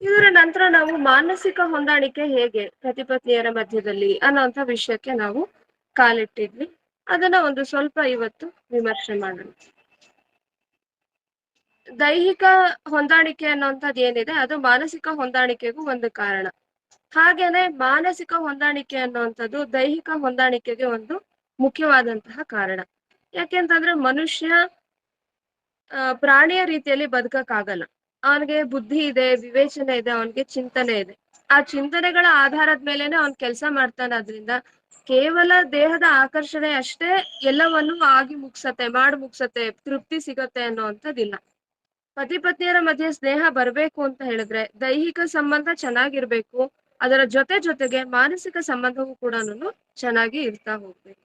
ಇದರ ನಂತರ ನಾವು ಮಾನಸಿಕ ಹೊಂದಾಣಿಕೆ ಹೇಗೆ ಪತಿಪತ್ನಿಯರ ಮಧ್ಯದಲ್ಲಿ ಅನ್ನೋಂಥ ವಿಷಯಕ್ಕೆ ನಾವು ಕಾಲಿಟ್ಟಿದ್ವಿ. ಅದನ್ನ ಒಂದು ಸ್ವಲ್ಪ ಇವತ್ತು ವಿಮರ್ಶೆ ಮಾಡೋಣ. ದೈಹಿಕ ಹೊಂದಾಣಿಕೆ ಅನ್ನೋಂಥದ್ದು ಏನಿದೆ, ಅದು ಮಾನಸಿಕ ಹೊಂದಾಣಿಕೆಗೂ ಒಂದು ಕಾರಣ. ಹಾಗೇನೆ ಮಾನಸಿಕ ಹೊಂದಾಣಿಕೆ ಅನ್ನುವಂಥದ್ದು ದೈಹಿಕ ಹೊಂದಾಣಿಕೆಗೆ ಒಂದು ಮುಖ್ಯವಾದಂತಹ ಕಾರಣ. ಯಾಕೆಂತಂದ್ರೆ ಮನುಷ್ಯ ಪ್ರಾಣಿಯ ರೀತಿಯಲ್ಲಿ ಬದುಕಕ್ಕಾಗಲ್ಲ. ಅವನಿಗೆ ಬುದ್ಧಿ ಇದೆ, ವಿವೇಚನೆ ಇದೆ, ಅವನಿಗೆ ಚಿಂತನೆ ಇದೆ. ಆ ಚಿಂತನೆಗಳ ಆಧಾರದ ಮೇಲೆನೆ ಅವ್ನ್ ಕೆಲಸ ಮಾಡ್ತಾನಾದ್ರಿಂದ ಕೇವಲ ದೇಹದ ಆಕರ್ಷಣೆ ಅಷ್ಟೇ ಎಲ್ಲವನ್ನು ಆಗಿ ಮುಗ್ಸತ್ತೆ, ಮಾಡಿ ಮುಗ್ಸತ್ತೆ, ತೃಪ್ತಿ ಸಿಗತ್ತೆ ಅನ್ನೋಂಥದ್ದಿಲ್ಲ ಪತಿ ಪತ್ನಿಯರ ಮಧ್ಯೆ ಸ್ನೇಹ ಬರ್ಬೇಕು ಅಂತ ಹೇಳಿದ್ರೆ ದೈಹಿಕ ಸಂಬಂಧ ಚೆನ್ನಾಗಿರ್ಬೇಕು, ಅದರ ಜೊತೆ ಜೊತೆಗೆ ಮಾನಸಿಕ ಸಂಬಂಧವೂ ಕೂಡ ಚೆನ್ನಾಗಿ ಇರ್ತಾ ಹೋಗ್ಬೇಕು.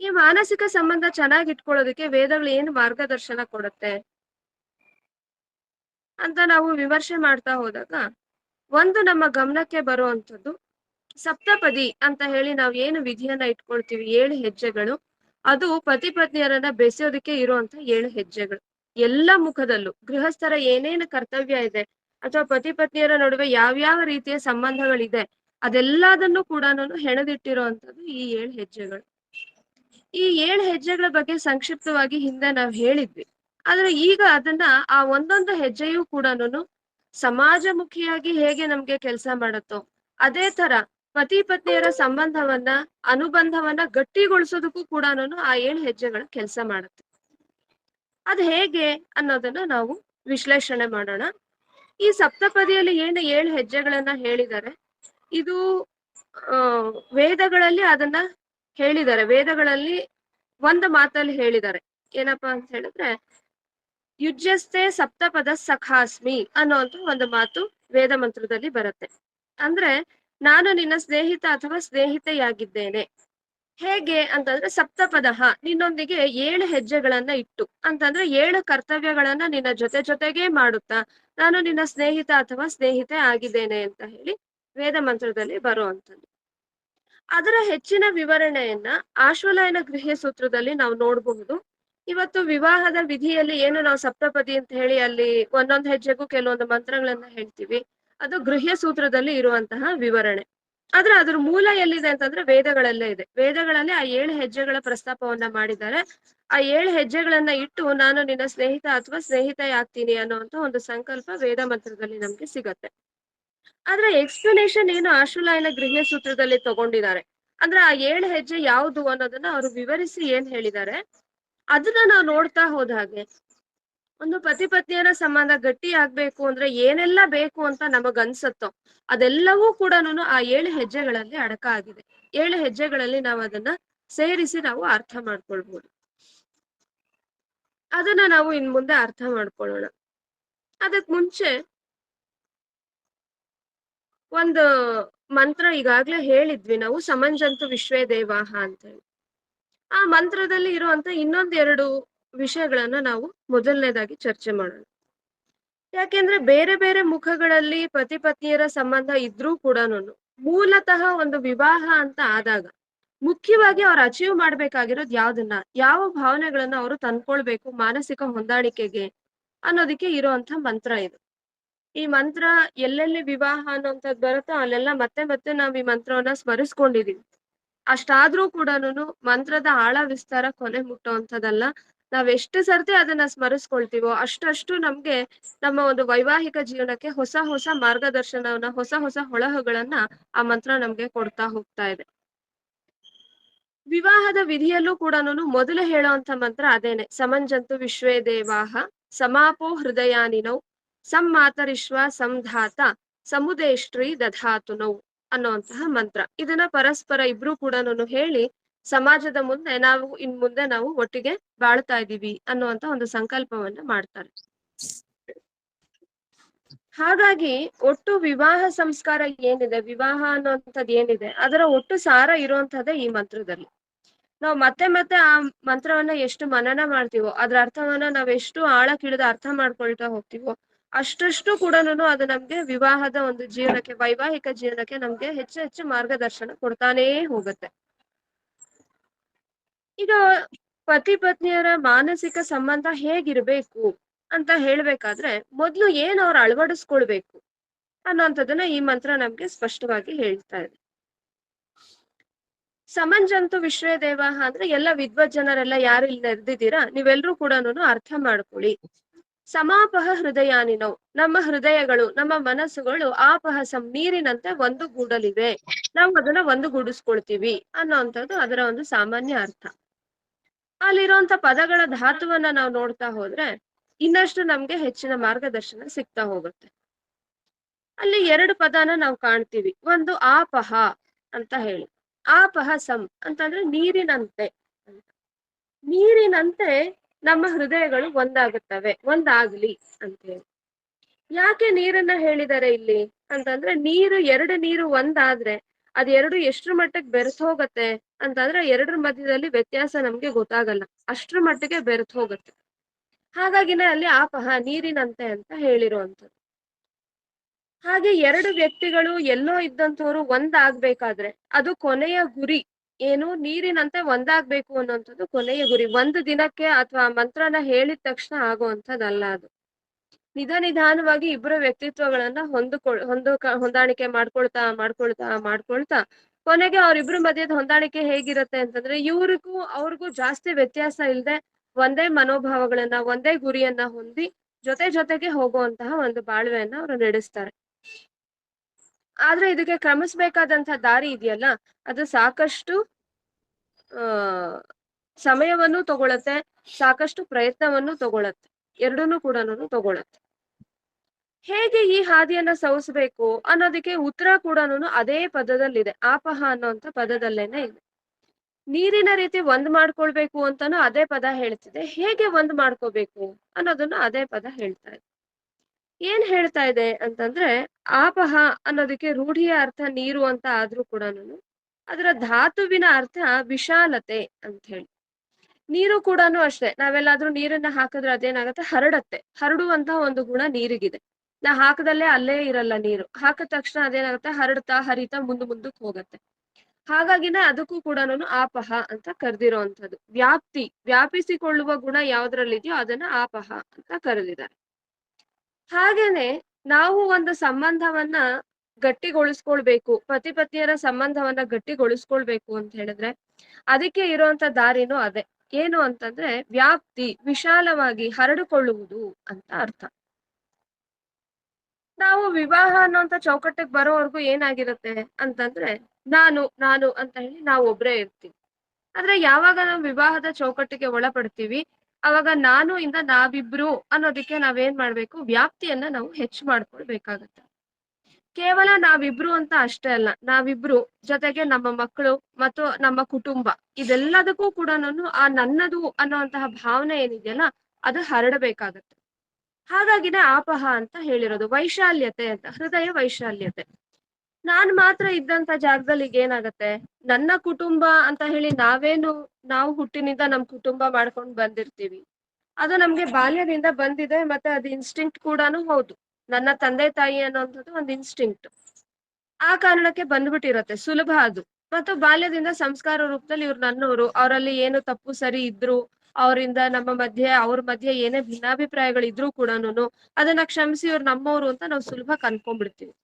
ಈ ಮಾನಸಿಕ ಸಂಬಂಧ ಚೆನ್ನಾಗಿ ಇಟ್ಕೊಳ್ಳೋದಕ್ಕೆ ವೇದಗಳು ಏನು ಮಾರ್ಗದರ್ಶನ ಕೊಡುತ್ತೆ? ಅಂತ ನಾವು ವಿಮರ್ಶೆ ಮಾಡ್ತಾ ಹೋದಾಗ, ಒಂದು ನಮ್ಮ ಗಮನಕ್ಕೆ ಬರುವಂತದ್ದು ಸಪ್ತಪದಿ ಅಂತ ಹೇಳಿ ನಾವು ಏನು ವಿಧಿಯನ್ನ ಇಟ್ಕೊಳ್ತೀವಿ, ಏಳು ಹೆಜ್ಜೆಗಳು, ಅದು ಪತಿ ಪತ್ನಿಯರನ್ನ ಬೆಸೆಯೋದಕ್ಕೆ ಇರುವಂತ ಏಳು ಹೆಜ್ಜೆಗಳು. ಎಲ್ಲ ಮುಖದಲ್ಲೂ, ಗೃಹಸ್ಥರ ಏನೇನು ಕರ್ತವ್ಯ ಇದೆ, ಅಥವಾ ಪತಿ ಪತ್ನಿಯರ ನಡುವೆ ಯಾವ್ಯಾವ ರೀತಿಯ ಸಂಬಂಧಗಳಿದೆ, ಅದೆಲ್ಲದನ್ನು ಕೂಡ ಹೆಣದಿಟ್ಟಿರುವಂತದ್ದು ಈ ಏಳು ಹೆಜ್ಜೆಗಳು. ಈ ಏಳು ಹೆಜ್ಜೆಗಳ ಬಗ್ಗೆ ಸಂಕ್ಷಿಪ್ತವಾಗಿ ಹಿಂದೆ ನಾವು ಹೇಳಿದ್ವಿ. ಆದ್ರೆ ಈಗ ಅದನ್ನ ಆ ಒಂದೊಂದು ಹೆಜ್ಜೆಯೂ ಕೂಡ ಸಮಾಜಮುಖಿಯಾಗಿ ಹೇಗೆ ನಮ್ಗೆ ಕೆಲಸ ಮಾಡುತ್ತೋ, ಅದೇ ತರ ಪತಿ ಪತ್ನಿಯರ ಸಂಬಂಧವನ್ನ, ಅನುಬಂಧವನ್ನ ಗಟ್ಟಿಗೊಳಿಸೋದಕ್ಕೂ ಕೂಡ ಆ ಏಳು ಹೆಜ್ಜೆಗಳು ಕೆಲಸ ಮಾಡುತ್ತೆ. ಅದ್ ಹೇಗೆ ಅನ್ನೋದನ್ನ ನಾವು ವಿಶ್ಲೇಷಣೆ ಮಾಡೋಣ. ಈ ಸಪ್ತಪದಿಯಲ್ಲಿ ಏನು ಏಳು ಹೆಜ್ಜೆಗಳನ್ನ ಹೇಳಿದ್ದಾರೆ ಇದು ವೇದಗಳಲ್ಲಿ ಅದನ್ನ ಹೇಳಿದ್ದಾರೆ ವೇದಗಳಲ್ಲಿ ಒಂದು ಮಾತಲ್ಲಿ ಹೇಳಿದ್ದಾರೆ ಏನಪ್ಪಾ ಅಂತ ಹೇಳಿದ್ರೆ ಯುಜ್ಯಸ್ತೆ ಸಪ್ತಪದ ಸಖಾಸ್ಮಿ ಅನ್ನುವಂತ ಒಂದು ಮಾತು ವೇದ ಮಂತ್ರದಲ್ಲಿ ಬರುತ್ತೆ. ಅಂದ್ರೆ ನಾನು ನಿನ್ನ ಸ್ನೇಹಿತ ಅಥವಾ ಸ್ನೇಹಿತೆಯಾಗಿದ್ದೇನೆ. ಹೇಗೆ ಅಂತಂದ್ರೆ ಸಪ್ತಪದ ನಿನ್ನೊಂದಿಗೆ ಏಳು ಹೆಜ್ಜೆಗಳನ್ನ ಇಟ್ಟು, ಅಂತಂದ್ರೆ ಏಳು ಕರ್ತವ್ಯಗಳನ್ನ ನಿನ್ನ ಜೊತೆ ಜೊತೆಗೆ ಮಾಡುತ್ತಾ, ನಾನು ನಿನ್ನ ಸ್ನೇಹಿತ ಅಥವಾ ಸ್ನೇಹಿತೆ ಆಗಿದ್ದೇನೆ ಅಂತ ಹೇಳಿ ವೇದ ಮಂತ್ರದಲ್ಲಿ ಬರುವಂತದ್ದು ಅದರ ಹೆಚ್ಚಿನ ವಿವರಣೆಯನ್ನ ಆಶ್ವಲಾಯನ ಗೃಹ ಸೂತ್ರದಲ್ಲಿ ನಾವು ನೋಡಬಹುದು. ಇವತ್ತು ವಿವಾಹದ ವಿಧಿಯಲ್ಲಿ ಏನು ನಾವು ಸಪ್ತಪದಿ ಅಂತ ಹೇಳಿ ಅಲ್ಲಿ ಒಂದೊಂದು ಹೆಜ್ಜೆಗೂ ಕೆಲವೊಂದು ಮಂತ್ರಗಳನ್ನ ಹೇಳ್ತೀವಿ. ಅದು ಗೃಹ್ಯ ಸೂತ್ರದಲ್ಲಿ ಇರುವಂತಹ ವಿವರಣೆ. ಆದ್ರೆ ಅದ್ರ ಮೂಲ ಎಲ್ಲಿದೆ ಅಂತಂದ್ರೆ ವೇದಗಳಲ್ಲೇ ಇದೆ. ವೇದಗಳಲ್ಲಿ ಆ ಏಳು ಹೆಜ್ಜೆಗಳ ಪ್ರಸ್ತಾಪವನ್ನ ಮಾಡಿದ್ದಾರೆ. ಆ ಏಳು ಹೆಜ್ಜೆಗಳನ್ನ ಇಟ್ಟು ನಾನು ನಿನ್ನ ಸ್ನೇಹಿತ ಅಥವಾ ಸ್ನೇಹಿತ ಆಗ್ತೀನಿ ಅನ್ನುವಂತ ಒಂದು ಸಂಕಲ್ಪ ವೇದ ಮಂತ್ರದಲ್ಲಿ ನಮ್ಗೆ ಸಿಗತ್ತೆ. ಆದ್ರೆ ಎಕ್ಸ್ಪ್ಲನೇಷನ್ ಏನು ಆಶುಲಾಯನ ಗೃಹ್ಯ ಸೂತ್ರದಲ್ಲಿ ತಗೊಂಡಿದ್ದಾರೆ. ಅಂದ್ರೆ ಆ ಏಳು ಹೆಜ್ಜೆ ಯಾವುದು ಅನ್ನೋದನ್ನ ಅವರು ವಿವರಿಸಿ ಏನ್ ಹೇಳಿದ್ದಾರೆ? ಅದನ್ನ ನಾವು ನೋಡ್ತಾ ಹೋದ ಹಾಗೆ. ಒಂದು ಪತಿ ಪತ್ನಿಯರ ಸಂಬಂಧ ಗಟ್ಟಿ ಆಗ್ಬೇಕು ಅಂದ್ರೆ ಏನೆಲ್ಲ ಬೇಕು ಅಂತ ನಮಗ್ ಅನ್ಸತ್ತೋ ಅದೆಲ್ಲವೂ ಕೂಡ ಆ ಏಳು ಹೆಜ್ಜೆಗಳಲ್ಲಿ ಅಡಕ ಆಗಿದೆ. ಏಳು ಹೆಜ್ಜೆಗಳಲ್ಲಿ ನಾವು ಅದನ್ನ ಸೇರಿಸಿ ನಾವು ಅರ್ಥ ಮಾಡ್ಕೊಳ್ಬೋದು. ಅದನ್ನ ನಾವು ಇನ್ ಮುಂದೆ ಅರ್ಥ ಮಾಡ್ಕೊಳ್ಳೋಣ. ಅದಕ್ ಮುಂಚೆ ಒಂದು ಮಂತ್ರ ಈಗಾಗ್ಲೇ ಹೇಳಿದ್ವಿ ನಾವು ಸಮಂಜಂತು ವಿಶ್ವೇ ದೇವಾಹ ಅಂತ ಹೇಳಿ. ಆ ಮಂತ್ರದಲ್ಲಿ ಇರುವಂತ ಇನ್ನೊಂದೆರಡು ವಿಷಯಗಳನ್ನ ನಾವು ಮೊದಲನೇದಾಗಿ ಚರ್ಚೆ ಮಾಡೋಣ. ಯಾಕೆಂದ್ರೆ ಬೇರೆ ಬೇರೆ ಮುಖಗಳಲ್ಲಿ ಪತಿ ಪತ್ನಿಯರ ಸಂಬಂಧ ಇದ್ರೂ ಕೂಡ ಮೂಲತಃ ಒಂದು ವಿವಾಹ ಅಂತ ಆದಾಗ ಮುಖ್ಯವಾಗಿ ಅವ್ರು ಅಚೀವ್ ಮಾಡ್ಬೇಕಾಗಿರೋದು ಯಾವ್ದನ್ನ, ಯಾವ ಭಾವನೆಗಳನ್ನ ಅವರು ತಂದ್ಕೊಳ್ಬೇಕು, ಮಾನಸಿಕ ಹೊಂದಾಣಿಕೆಗೆ ಅನ್ನೋದಕ್ಕೆ ಇರುವಂತ ಮಂತ್ರ ಇದು. ಈ ಮಂತ್ರ ಎಲ್ಲೆಲ್ಲಿ ವಿವಾಹ ಅನ್ನೋಂಥದ್ದು ಬರುತ್ತೋ ಅಲ್ಲೆಲ್ಲ ಮತ್ತೆ ಮತ್ತೆ ನಾವ್ ಈ ಮಂತ್ರವನ್ನ ಸ್ಮರಿಸ್ಕೊಂಡಿದೀವಿ. ಅಷ್ಟಾದ್ರೂ ಕೂಡ ಮಂತ್ರದ ಆಳ ವಿಸ್ತಾರ ಕೊನೆ ಮುಟ್ಟುವಂಥದ್ದಲ್ಲ. ನಾವ್ ಎಷ್ಟು ಸರ್ತಿ ಅದನ್ನ ಸ್ಮರಿಸ್ಕೊಳ್ತೀವೋ ಅಷ್ಟಷ್ಟು ನಮ್ಗೆ ನಮ್ಮ ಒಂದು ವೈವಾಹಿಕ ಜೀವನಕ್ಕೆ ಹೊಸ ಹೊಸ ಮಾರ್ಗದರ್ಶನವನ್ನ, ಹೊಸ ಹೊಸ ಹೊಳಹುಗಳನ್ನ ಆ ಮಂತ್ರ ನಮ್ಗೆ ಕೊಡ್ತಾ ಹೋಗ್ತಾ ಇದೆ. ವಿವಾಹದ ವಿಧಿಯಲ್ಲೂ ಕೂಡ ಮೊದಲು ಹೇಳುವಂತ ಮಂತ್ರ ಅದೇನೆ. ಸಮಂಜಂತು ವಿಶ್ವೇ ದೇವಾಹ, ಸಮಾಪೋ ಹೃದಯಾನಿನೌ ಸಂಮಾತರಿಶ್ವ ಸಂಧಾತ ಸಮುದೇಶ್ರೀ ದಧಾತು ನೌ. ಅನ್ನುವಂತಹ ಮಂತ್ರ. ಇದನ್ನ ಪರಸ್ಪರ ಇಬ್ರು ಕೂಡ ಹೇಳಿ ಸಮಾಜದ ಮುಂದೆ ನಾವು ಇನ್ ಮುಂದೆ ನಾವು ಒಟ್ಟಿಗೆ ಬಾಳ್ತಾ ಇದೀವಿ ಅನ್ನುವಂತ ಒಂದು ಸಂಕಲ್ಪವನ್ನ ಮಾಡ್ತಾರೆ. ಹಾಗಾಗಿ ಒಟ್ಟು ವಿವಾಹ ಸಂಸ್ಕಾರ ಏನಿದೆ, ವಿವಾಹ ಅನ್ನುವಂಥದ್ದು ಏನಿದೆ, ಅದರ ಒಟ್ಟು ಸಾರ ಇರುವಂತಹದ್ದೇ ಈ ಮಂತ್ರದಲ್ಲಿ. ನಾವು ಮತ್ತೆ ಮತ್ತೆ ಆ ಮಂತ್ರವನ್ನ ಎಷ್ಟು ಮನನ ಮಾಡ್ತೀವೋ, ಅದ್ರ ಅರ್ಥವನ್ನ ನಾವ್ ಎಷ್ಟು ಆಳಕ್ಕಿಳಿದು ಅರ್ಥ ಮಾಡ್ಕೊಳ್ತಾ ಹೋಗ್ತೀವೋ ಅಷ್ಟಷ್ಟು ಕೂಡ ಅದು ನಮ್ಗೆ ವಿವಾಹದ ಒಂದು ಜೀವನಕ್ಕೆ, ವೈವಾಹಿಕ ಜೀವನಕ್ಕೆ ನಮ್ಗೆ ಹೆಚ್ಚು ಹೆಚ್ಚು ಮಾರ್ಗದರ್ಶನ ಕೊಡ್ತಾನೇ ಹೋಗುತ್ತೆ. ಈಗ ಪತಿ ಪತ್ನಿಯರ ಮಾನಸಿಕ ಸಂಬಂಧ ಹೇಗಿರ್ಬೇಕು ಅಂತ ಹೇಳ್ಬೇಕಾದ್ರೆ ಮೊದ್ಲು ಏನ್ ಅವ್ರು ಅಳವಡಿಸ್ಕೊಳ್ಬೇಕು ಅನ್ನೋಂಥದ್ದನ್ನ ಈ ಮಂತ್ರ ನಮ್ಗೆ ಸ್ಪಷ್ಟವಾಗಿ ಹೇಳ್ತಾ ಇದೆ. ಸಮಂಜಂತು ವಿಶ್ವೇ ದೇವಾಹ ಅಂದ್ರೆ ಎಲ್ಲ ವಿದ್ವತ್ ಜನರೆಲ್ಲ ಯಾರು ಇಲ್ಲಿ ನೆರೆದಿದ್ದೀರಾ ನೀವೆಲ್ರೂ ಕೂಡ ಅರ್ಥ ಮಾಡ್ಕೊಳ್ಳಿ. ಸಮಾಪಹ ಹೃದಯಾನಿನೋ, ನಮ್ಮ ಹೃದಯಗಳು, ನಮ್ಮ ಮನಸ್ಸುಗಳು ಆಪಹ ಸಂ ನೀರಿನಂತೆ ಒಂದು ಗೂಡಲಿವೆ ನಾವು ಅದನ್ನ ಒಂದು ಗೂಡಿಸ್ಕೊಳ್ತೀವಿ ಅನ್ನೋಂಥದ್ದು ಅದರ ಒಂದು ಸಾಮಾನ್ಯ ಅರ್ಥ. ಅಲ್ಲಿರುವಂತ ಪದಗಳ ಧಾತುವನ್ನ ನಾವು ನೋಡ್ತಾ ಹೋದ್ರೆ ಇನ್ನಷ್ಟು ನಮ್ಗೆ ಹೆಚ್ಚಿನ ಮಾರ್ಗದರ್ಶನ ಸಿಗ್ತಾ ಹೋಗುತ್ತೆ. ಅಲ್ಲಿ ಎರಡು ಪದನ ನಾವು ಕಾಣ್ತೀವಿ. ಒಂದು ಆಪಹ ಅಂತ ಹೇಳಿ. ಆಪಹ ಸಂ ಅಂತಂದ್ರೆ ನೀರಿನಂತೆ ನೀರಿನಂತೆ ನಮ್ಮ ಹೃದಯಗಳು ಒಂದಾಗುತ್ತವೆ, ಒಂದಾಗ್ಲಿ ಅಂತ ಹೇಳಿ. ಯಾಕೆ ನೀರನ್ನ ಹೇಳಿದ್ದಾರೆ ಇಲ್ಲಿ? ಅಂತಂದ್ರೆ ನೀರು, ಎರಡು ನೀರು ಒಂದಾದ್ರೆ ಅದ್ ಎರಡು ಎಷ್ಟ್ರ ಮಟ್ಟಕ್ಕೆ ಬೆರೆತ್ ಹೋಗತ್ತೆ ಅಂತಂದ್ರೆ ಎರಡರ ಮಧ್ಯದಲ್ಲಿ ವ್ಯತ್ಯಾಸ ನಮ್ಗೆ ಗೊತ್ತಾಗಲ್ಲ. ಅಷ್ಟ್ರ ಮಟ್ಟಿಗೆ ಬೆರೆತ್ ಹೋಗತ್ತೆ. ಹಾಗಾಗಿನೇ ಅಲ್ಲಿ ಆಪಹ, ನೀರಿನಂತೆ ಅಂತ ಹೇಳಿರುವಂಥದ್ದು. ಹಾಗೆ ಎರಡು ವ್ಯಕ್ತಿಗಳು ಎಲ್ಲೋ ಇದ್ದಂಥವ್ರು ಒಂದಾಗ್ಬೇಕಾದ್ರೆ ಅದು ಕೊನೆಯ ಗುರಿ ಏನು ನೀರಿನಂತೆ ಒಂದಾಗ್ಬೇಕು ಅನ್ನೋಂಥದ್ದು ಕೊನೆಯ ಗುರಿ. ಒಂದು ದಿನಕ್ಕೆ ಅಥವಾ ಮಂತ್ರನ ಹೇಳಿದ ತಕ್ಷಣ ಆಗುವಂಥದ್ದಲ್ಲ ಅದು. ನಿಧ ನಿಧಾನವಾಗಿ ಇಬ್ಬರ ವ್ಯಕ್ತಿತ್ವಗಳನ್ನ ಹೊಂದಿಕೊಳ್ ಹೊಂದ ಹೊಂದಾಣಿಕೆ ಮಾಡ್ಕೊಳ್ತಾ ಮಾಡ್ಕೊಳ್ತಾ ಮಾಡ್ಕೊಳ್ತಾ ಕೊನೆಗೆ ಅವ್ರಿಬ್ರ ಮಧ್ಯದ ಹೊಂದಾಣಿಕೆ ಹೇಗಿರತ್ತೆ ಅಂತಂದ್ರೆ ಇವ್ರಿಗೂ ಅವ್ರಿಗೂ ಜಾಸ್ತಿ ವ್ಯತ್ಯಾಸ ಇಲ್ಲದೆ ಒಂದೇ ಮನೋಭಾವಗಳನ್ನ, ಒಂದೇ ಗುರಿಯನ್ನ ಹೊಂದಿ ಜೊತೆ ಜೊತೆಗೆ ಹೋಗುವಂತಹ ಒಂದು ಬಾಳ್ವೆಯನ್ನ ಅವರು ನಡೆಸ್ತಾರೆ. ಆದ್ರೆ ಇದಕ್ಕೆ ಕ್ರಮಿಸ್ಬೇಕಾದಂತಹ ದಾರಿ ಇದೆಯಲ್ಲ, ಅದು ಸಾಕಷ್ಟು ಸಮಯವನ್ನು ತಗೊಳತ್ತೆ, ಸಾಕಷ್ಟು ಪ್ರಯತ್ನವನ್ನು ತಗೊಳತ್ತೆ, ಎರಡನ್ನೂ ಕೂಡ ತಗೊಳತ್ತೆ. ಹೇಗೆ ಈ ಹಾದಿಯನ್ನ ಸವಿಸ್ಬೇಕು ಅನ್ನೋದಕ್ಕೆ ಉತ್ತರ ಕೂಡ ಅದೇ ಪದದಲ್ಲಿದೆ, ಆಪಹ ಅನ್ನೋಂತ ಪದದಲ್ಲೇನೆ ಇದೆ. ನೀರಿನ ರೀತಿ ಒಂದ್ ಮಾಡ್ಕೊಳ್ಬೇಕು ಅಂತಾನು ಅದೇ ಪದ ಹೇಳ್ತಿದೆ, ಹೇಗೆ ಒಂದ್ ಮಾಡ್ಕೋಬೇಕು ಅನ್ನೋದನ್ನು ಅದೇ ಪದ ಹೇಳ್ತಾ ಇದೆ. ಏನ್ ಹೇಳ್ತಾ ಇದೆ ಅಂತಂದ್ರೆ ಆಪಹ ಅನ್ನೋದಕ್ಕೆ ರೂಢಿಯ ಅರ್ಥ ನೀರು ಅಂತ ಆದ್ರೂ ಕೂಡ ಅದರ ಧಾತುವಿನ ಅರ್ಥ ವಿಶಾಲತೆ ಅಂತ ಹೇಳಿ ನೀರು ಕೂಡ ಅಷ್ಟೇ. ನಾವೆಲ್ಲಾದ್ರೂ ನೀರನ್ನ ಹಾಕಿದ್ರೆ ಅದೇನಾಗತ್ತೆ? ಹರಡತ್ತೆ. ಹರಡುವಂತ ಒಂದು ಗುಣ ನೀರಿಗಿದೆ. ನಾ ಹಾಕದಲ್ಲೇ ಅಲ್ಲೇ ಇರಲ್ಲ ನೀರು. ಹಾಕಿದ ತಕ್ಷಣ ಅದೇನಾಗುತ್ತೆ? ಹರಡ್ತಾ, ಹರಿತಾ ಮುಂದ್ ಮುಂದಕ್ಕೆ ಹೋಗತ್ತೆ. ಹಾಗಾಗಿನ ಅದಕ್ಕೂ ಕೂಡ ಆಪಹ ಅಂತ ಕರೆದಿರುವಂತದ್ದು ವ್ಯಾಪ್ತಿ, ವ್ಯಾಪಿಸಿಕೊಳ್ಳುವ ಗುಣ ಯಾವ್ದ್ರಲ್ಲಿದೆಯೋ ಅದನ್ನ ಆಪಹ ಅಂತ ಕರೆದಿದ್ದಾರೆ. ಹಾಗೇನೆ ನಾವು ಒಂದು ಸಂಬಂಧವನ್ನ ಗಟ್ಟಿಗೊಳಿಸ್ಕೊಳ್ಬೇಕು ಪತಿ ಪತಿಯರ ಸಂಬಂಧವನ್ನ ಗಟ್ಟಿಗೊಳಿಸ್ಕೊಳ್ಬೇಕು ಅಂತ ಹೇಳಿದ್ರೆ ಅದಕ್ಕೆ ಇರುವಂತ ದಾರಿನೂ ಅದೇ. ಏನು ಅಂತಂದ್ರೆ ವ್ಯಾಪ್ತಿ ವಿಶಾಲವಾಗಿ ಹರಡಿಕೊಳ್ಳುವುದು ಅಂತ ಅರ್ಥ. ನಾವು ವಿವಾಹ ಅನ್ನೋಂತ ಚೌಕಟ್ಟಿಗೆ ಬರೋವರೆಗೂ ಏನಾಗಿರುತ್ತೆ ಅಂತಂದ್ರೆ ನಾನು ನಾನು ಅಂತ ಹೇಳಿ ನಾವು ಒಬ್ರೇ ಇರ್ತೀವಿ. ಆದ್ರೆ ಯಾವಾಗ ನಾವು ವಿವಾಹದ ಚೌಕಟ್ಟಿಗೆ ಒಳಪಡ್ತೀವಿ? ಅವಾಗ ನಾನು ಇಂದ ನಾವಿಬ್ರು ಅನ್ನೋದಕ್ಕೆ ನಾವೇನ್ ಮಾಡ್ಬೇಕು? ವ್ಯಾಪ್ತಿಯನ್ನ ನಾವು ಹೆಚ್ಚು ಮಾಡ್ಕೊಳ್ಬೇಕಾಗತ್ತೆ. ಕೇವಲ ನಾವಿಬ್ರು ಅಂತ ಅಷ್ಟೇ ಅಲ್ಲ, ನಾವಿಬ್ರು ಜೊತೆಗೆ ನಮ್ಮ ಮಕ್ಕಳು ಮತ್ತು ನಮ್ಮ ಕುಟುಂಬ ಇದೆಲ್ಲದಕ್ಕೂ ಕೂಡ ನಾನು ಆ ನನ್ನದು ಅನ್ನೋಂತಹ ಭಾವನೆ ಏನಿದೆಯಲ್ಲ, ಅದು ಹರಡಬೇಕಾಗತ್ತೆ. ಹಾಗಾಗಿನೇ ಆಪಹ ಅಂತ ಹೇಳಿರೋದು ವೈಶಾಲ್ಯತೆ ಅಂತ, ಹೃದಯ ವೈಶಾಲ್ಯತೆ. ನಾನ್ ಮಾತ್ರ ಇದ್ದಂತ ಜಾಗದಲ್ಲಿ ಈಗ ಏನಾಗತ್ತೆ ನನ್ನ ಕುಟುಂಬ ಅಂತ ಹೇಳಿ ನಾವೇನು, ನಾವು ಹುಟ್ಟಿನಿಂದ ನಮ್ ಕುಟುಂಬ ಮಾಡ್ಕೊಂಡ್ ಬಂದಿರ್ತೀವಿ. ಅದು ನಮ್ಗೆ ಬಾಲ್ಯದಿಂದ ಬಂದಿದೆ, ಮತ್ತೆ ಅದು ಇನ್ಸ್ಟಿಂಕ್ಟ್ ಕೂಡಾನು ಹೌದು. ನನ್ನ ತಂದೆ ತಾಯಿ ಅನ್ನೋಂಥದ್ದು ಒಂದು ಇನ್ಸ್ಟಿಂಕ್ಟ್ ಆ ಕಾರಣಕ್ಕೆ ಬಂದ್ಬಿಟ್ಟಿರತ್ತೆ, ಸುಲಭ ಅದು. ಮತ್ತು ಬಾಲ್ಯದಿಂದ ಸಂಸ್ಕಾರ ರೂಪದಲ್ಲಿ ಇವ್ರು ನನ್ನವರು ಅವರಲ್ಲಿ ಏನು ತಪ್ಪು ಸರಿ ಇದ್ರು, ಅವರಿಂದ ನಮ್ಮ ಮಧ್ಯೆ, ಅವ್ರ ಮಧ್ಯೆ ಏನೇ ಭಿನ್ನಾಭಿಪ್ರಾಯಗಳು ಇದ್ರೂ ಕೂಡ ಅದನ್ನ ಕ್ಷಮಿಸಿ ಇವ್ರು ನಮ್ಮವರು ಅಂತ ನಾವು ಸುಲಭ ಕನ್ಕೊಂಡ್ಬಿಡ್ತೀವಿ.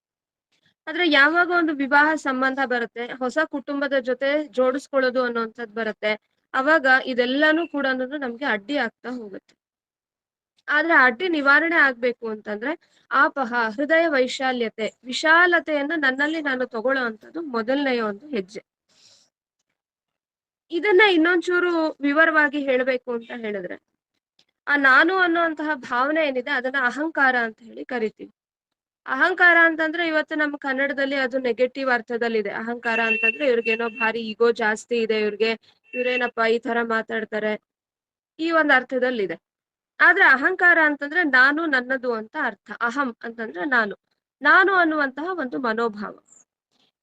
ಆದ್ರೆ ಯಾವಾಗ ಒಂದು ವಿವಾಹ ಸಂಬಂಧ ಬರುತ್ತೆ, ಹೊಸ ಕುಟುಂಬದ ಜೊತೆ ಜೋಡಿಸ್ಕೊಳ್ಳೋದು ಅನ್ನೋಂಥದ್ದು ಬರುತ್ತೆ, ಅವಾಗ ಇದೆಲ್ಲಾನು ಕೂಡ ನಮ್ಗೆ ಅಡ್ಡಿ ಆಗ್ತಾ ಹೋಗುತ್ತೆ. ಆದ್ರೆ ಅಡ್ಡಿ ನಿವಾರಣೆ ಆಗ್ಬೇಕು ಅಂತಂದ್ರೆ ಆಪಹ, ಹೃದಯ ವೈಶಾಲ್ಯತೆ, ವಿಶಾಲತೆಯನ್ನ ನನ್ನಲ್ಲಿ ನಾನು ತಗೊಳ್ಳೋ ಅಂತದ್ದು ಮೊದಲನೆಯ ಒಂದು ಹೆಜ್ಜೆ. ಇದನ್ನ ಇನ್ನೊಂಚೂರು ವಿವರವಾಗಿ ಹೇಳ್ಬೇಕು ಅಂತ ಹೇಳಿದ್ರೆ, ಆ ನಾನು ಅನ್ನುವಂತಹ ಭಾವನೆ ಏನಿದೆ ಅದನ್ನ ಅಹಂಕಾರ ಅಂತ ಹೇಳಿ ಕರಿತೀವಿ. ಅಹಂಕಾರ ಅಂತಂದ್ರೆ ಇವತ್ತು ನಮ್ಮ ಕನ್ನಡದಲ್ಲಿ ಅದು ನೆಗೆಟಿವ್ ಅರ್ಥದಲ್ಲಿದೆ. ಅಹಂಕಾರ ಅಂತಂದ್ರೆ ಇವ್ರಿಗೇನೋ ಭಾರಿ ಈಗೋ ಜಾಸ್ತಿ ಇದೆ, ಇವ್ರಿಗೆ ಇವ್ರೇನಪ್ಪ ಈ ತರ ಮಾತಾಡ್ತಾರೆ ಈ ಒಂದು ಅರ್ಥದಲ್ಲಿದೆ. ಆದ್ರೆ ಅಹಂಕಾರ ಅಂತಂದ್ರೆ ನಾನು ನನ್ನದು ಅಂತ ಅರ್ಥ, ಅಹಂ ಅಂತಂದ್ರೆ ನಾನು. ನಾನು ಅನ್ನುವಂತಹ ಒಂದು ಮನೋಭಾವ.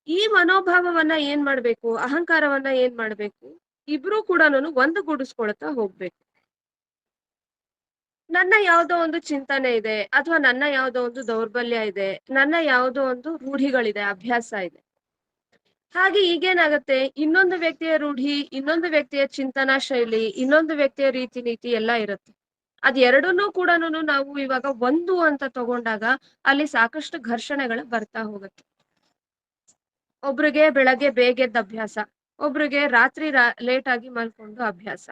ಈ ಮನೋಭಾವವನ್ನ ಏನ್ ಮಾಡ್ಬೇಕು, ಅಹಂಕಾರವನ್ನ ಏನ್ ಮಾಡ್ಬೇಕು, ಇಬ್ರು ಕೂಡ ಒಂದು ಗೂಡಿಸ್ಕೊಳ್ತಾ ಹೋಗ್ಬೇಕು. ನನ್ನ ಯಾವ್ದೋ ಒಂದು ಚಿಂತನೆ ಇದೆ, ಅಥವಾ ನನ್ನ ಯಾವ್ದೋ ಒಂದು ದೌರ್ಬಲ್ಯ ಇದೆ, ನನ್ನ ಯಾವ್ದೋ ಒಂದು ರೂಢಿಗಳಿದೆ, ಅಭ್ಯಾಸ ಇದೆ. ಹಾಗೆ ಈಗೇನಾಗತ್ತೆ, ಇನ್ನೊಂದು ವ್ಯಕ್ತಿಯ ರೂಢಿ, ಇನ್ನೊಂದು ವ್ಯಕ್ತಿಯ ಚಿಂತನಾ ಶೈಲಿ, ಇನ್ನೊಂದು ವ್ಯಕ್ತಿಯ ರೀತಿ ನೀತಿ ಎಲ್ಲ ಇರುತ್ತೆ. ಅದ್ ಎರಡನ್ನೂ ಕೂಡ ನಾವು ಇವಾಗ ಒಂದು ಅಂತ ತಗೊಂಡಾಗ ಅಲ್ಲಿ ಸಾಕಷ್ಟು ಘರ್ಷಣೆಗಳು ಬರ್ತಾ ಹೋಗುತ್ತೆ. ಒಬ್ರಿಗೆ ಬೆಳಗ್ಗೆ ಬೇಗ ಎದ್ದ ಅಭ್ಯಾಸ, ಒಬ್ರಿಗೆ ರಾತ್ರಿ ಲೇಟ್ ಆಗಿ ಮಲ್ಕೊಂಡು ಅಭ್ಯಾಸ.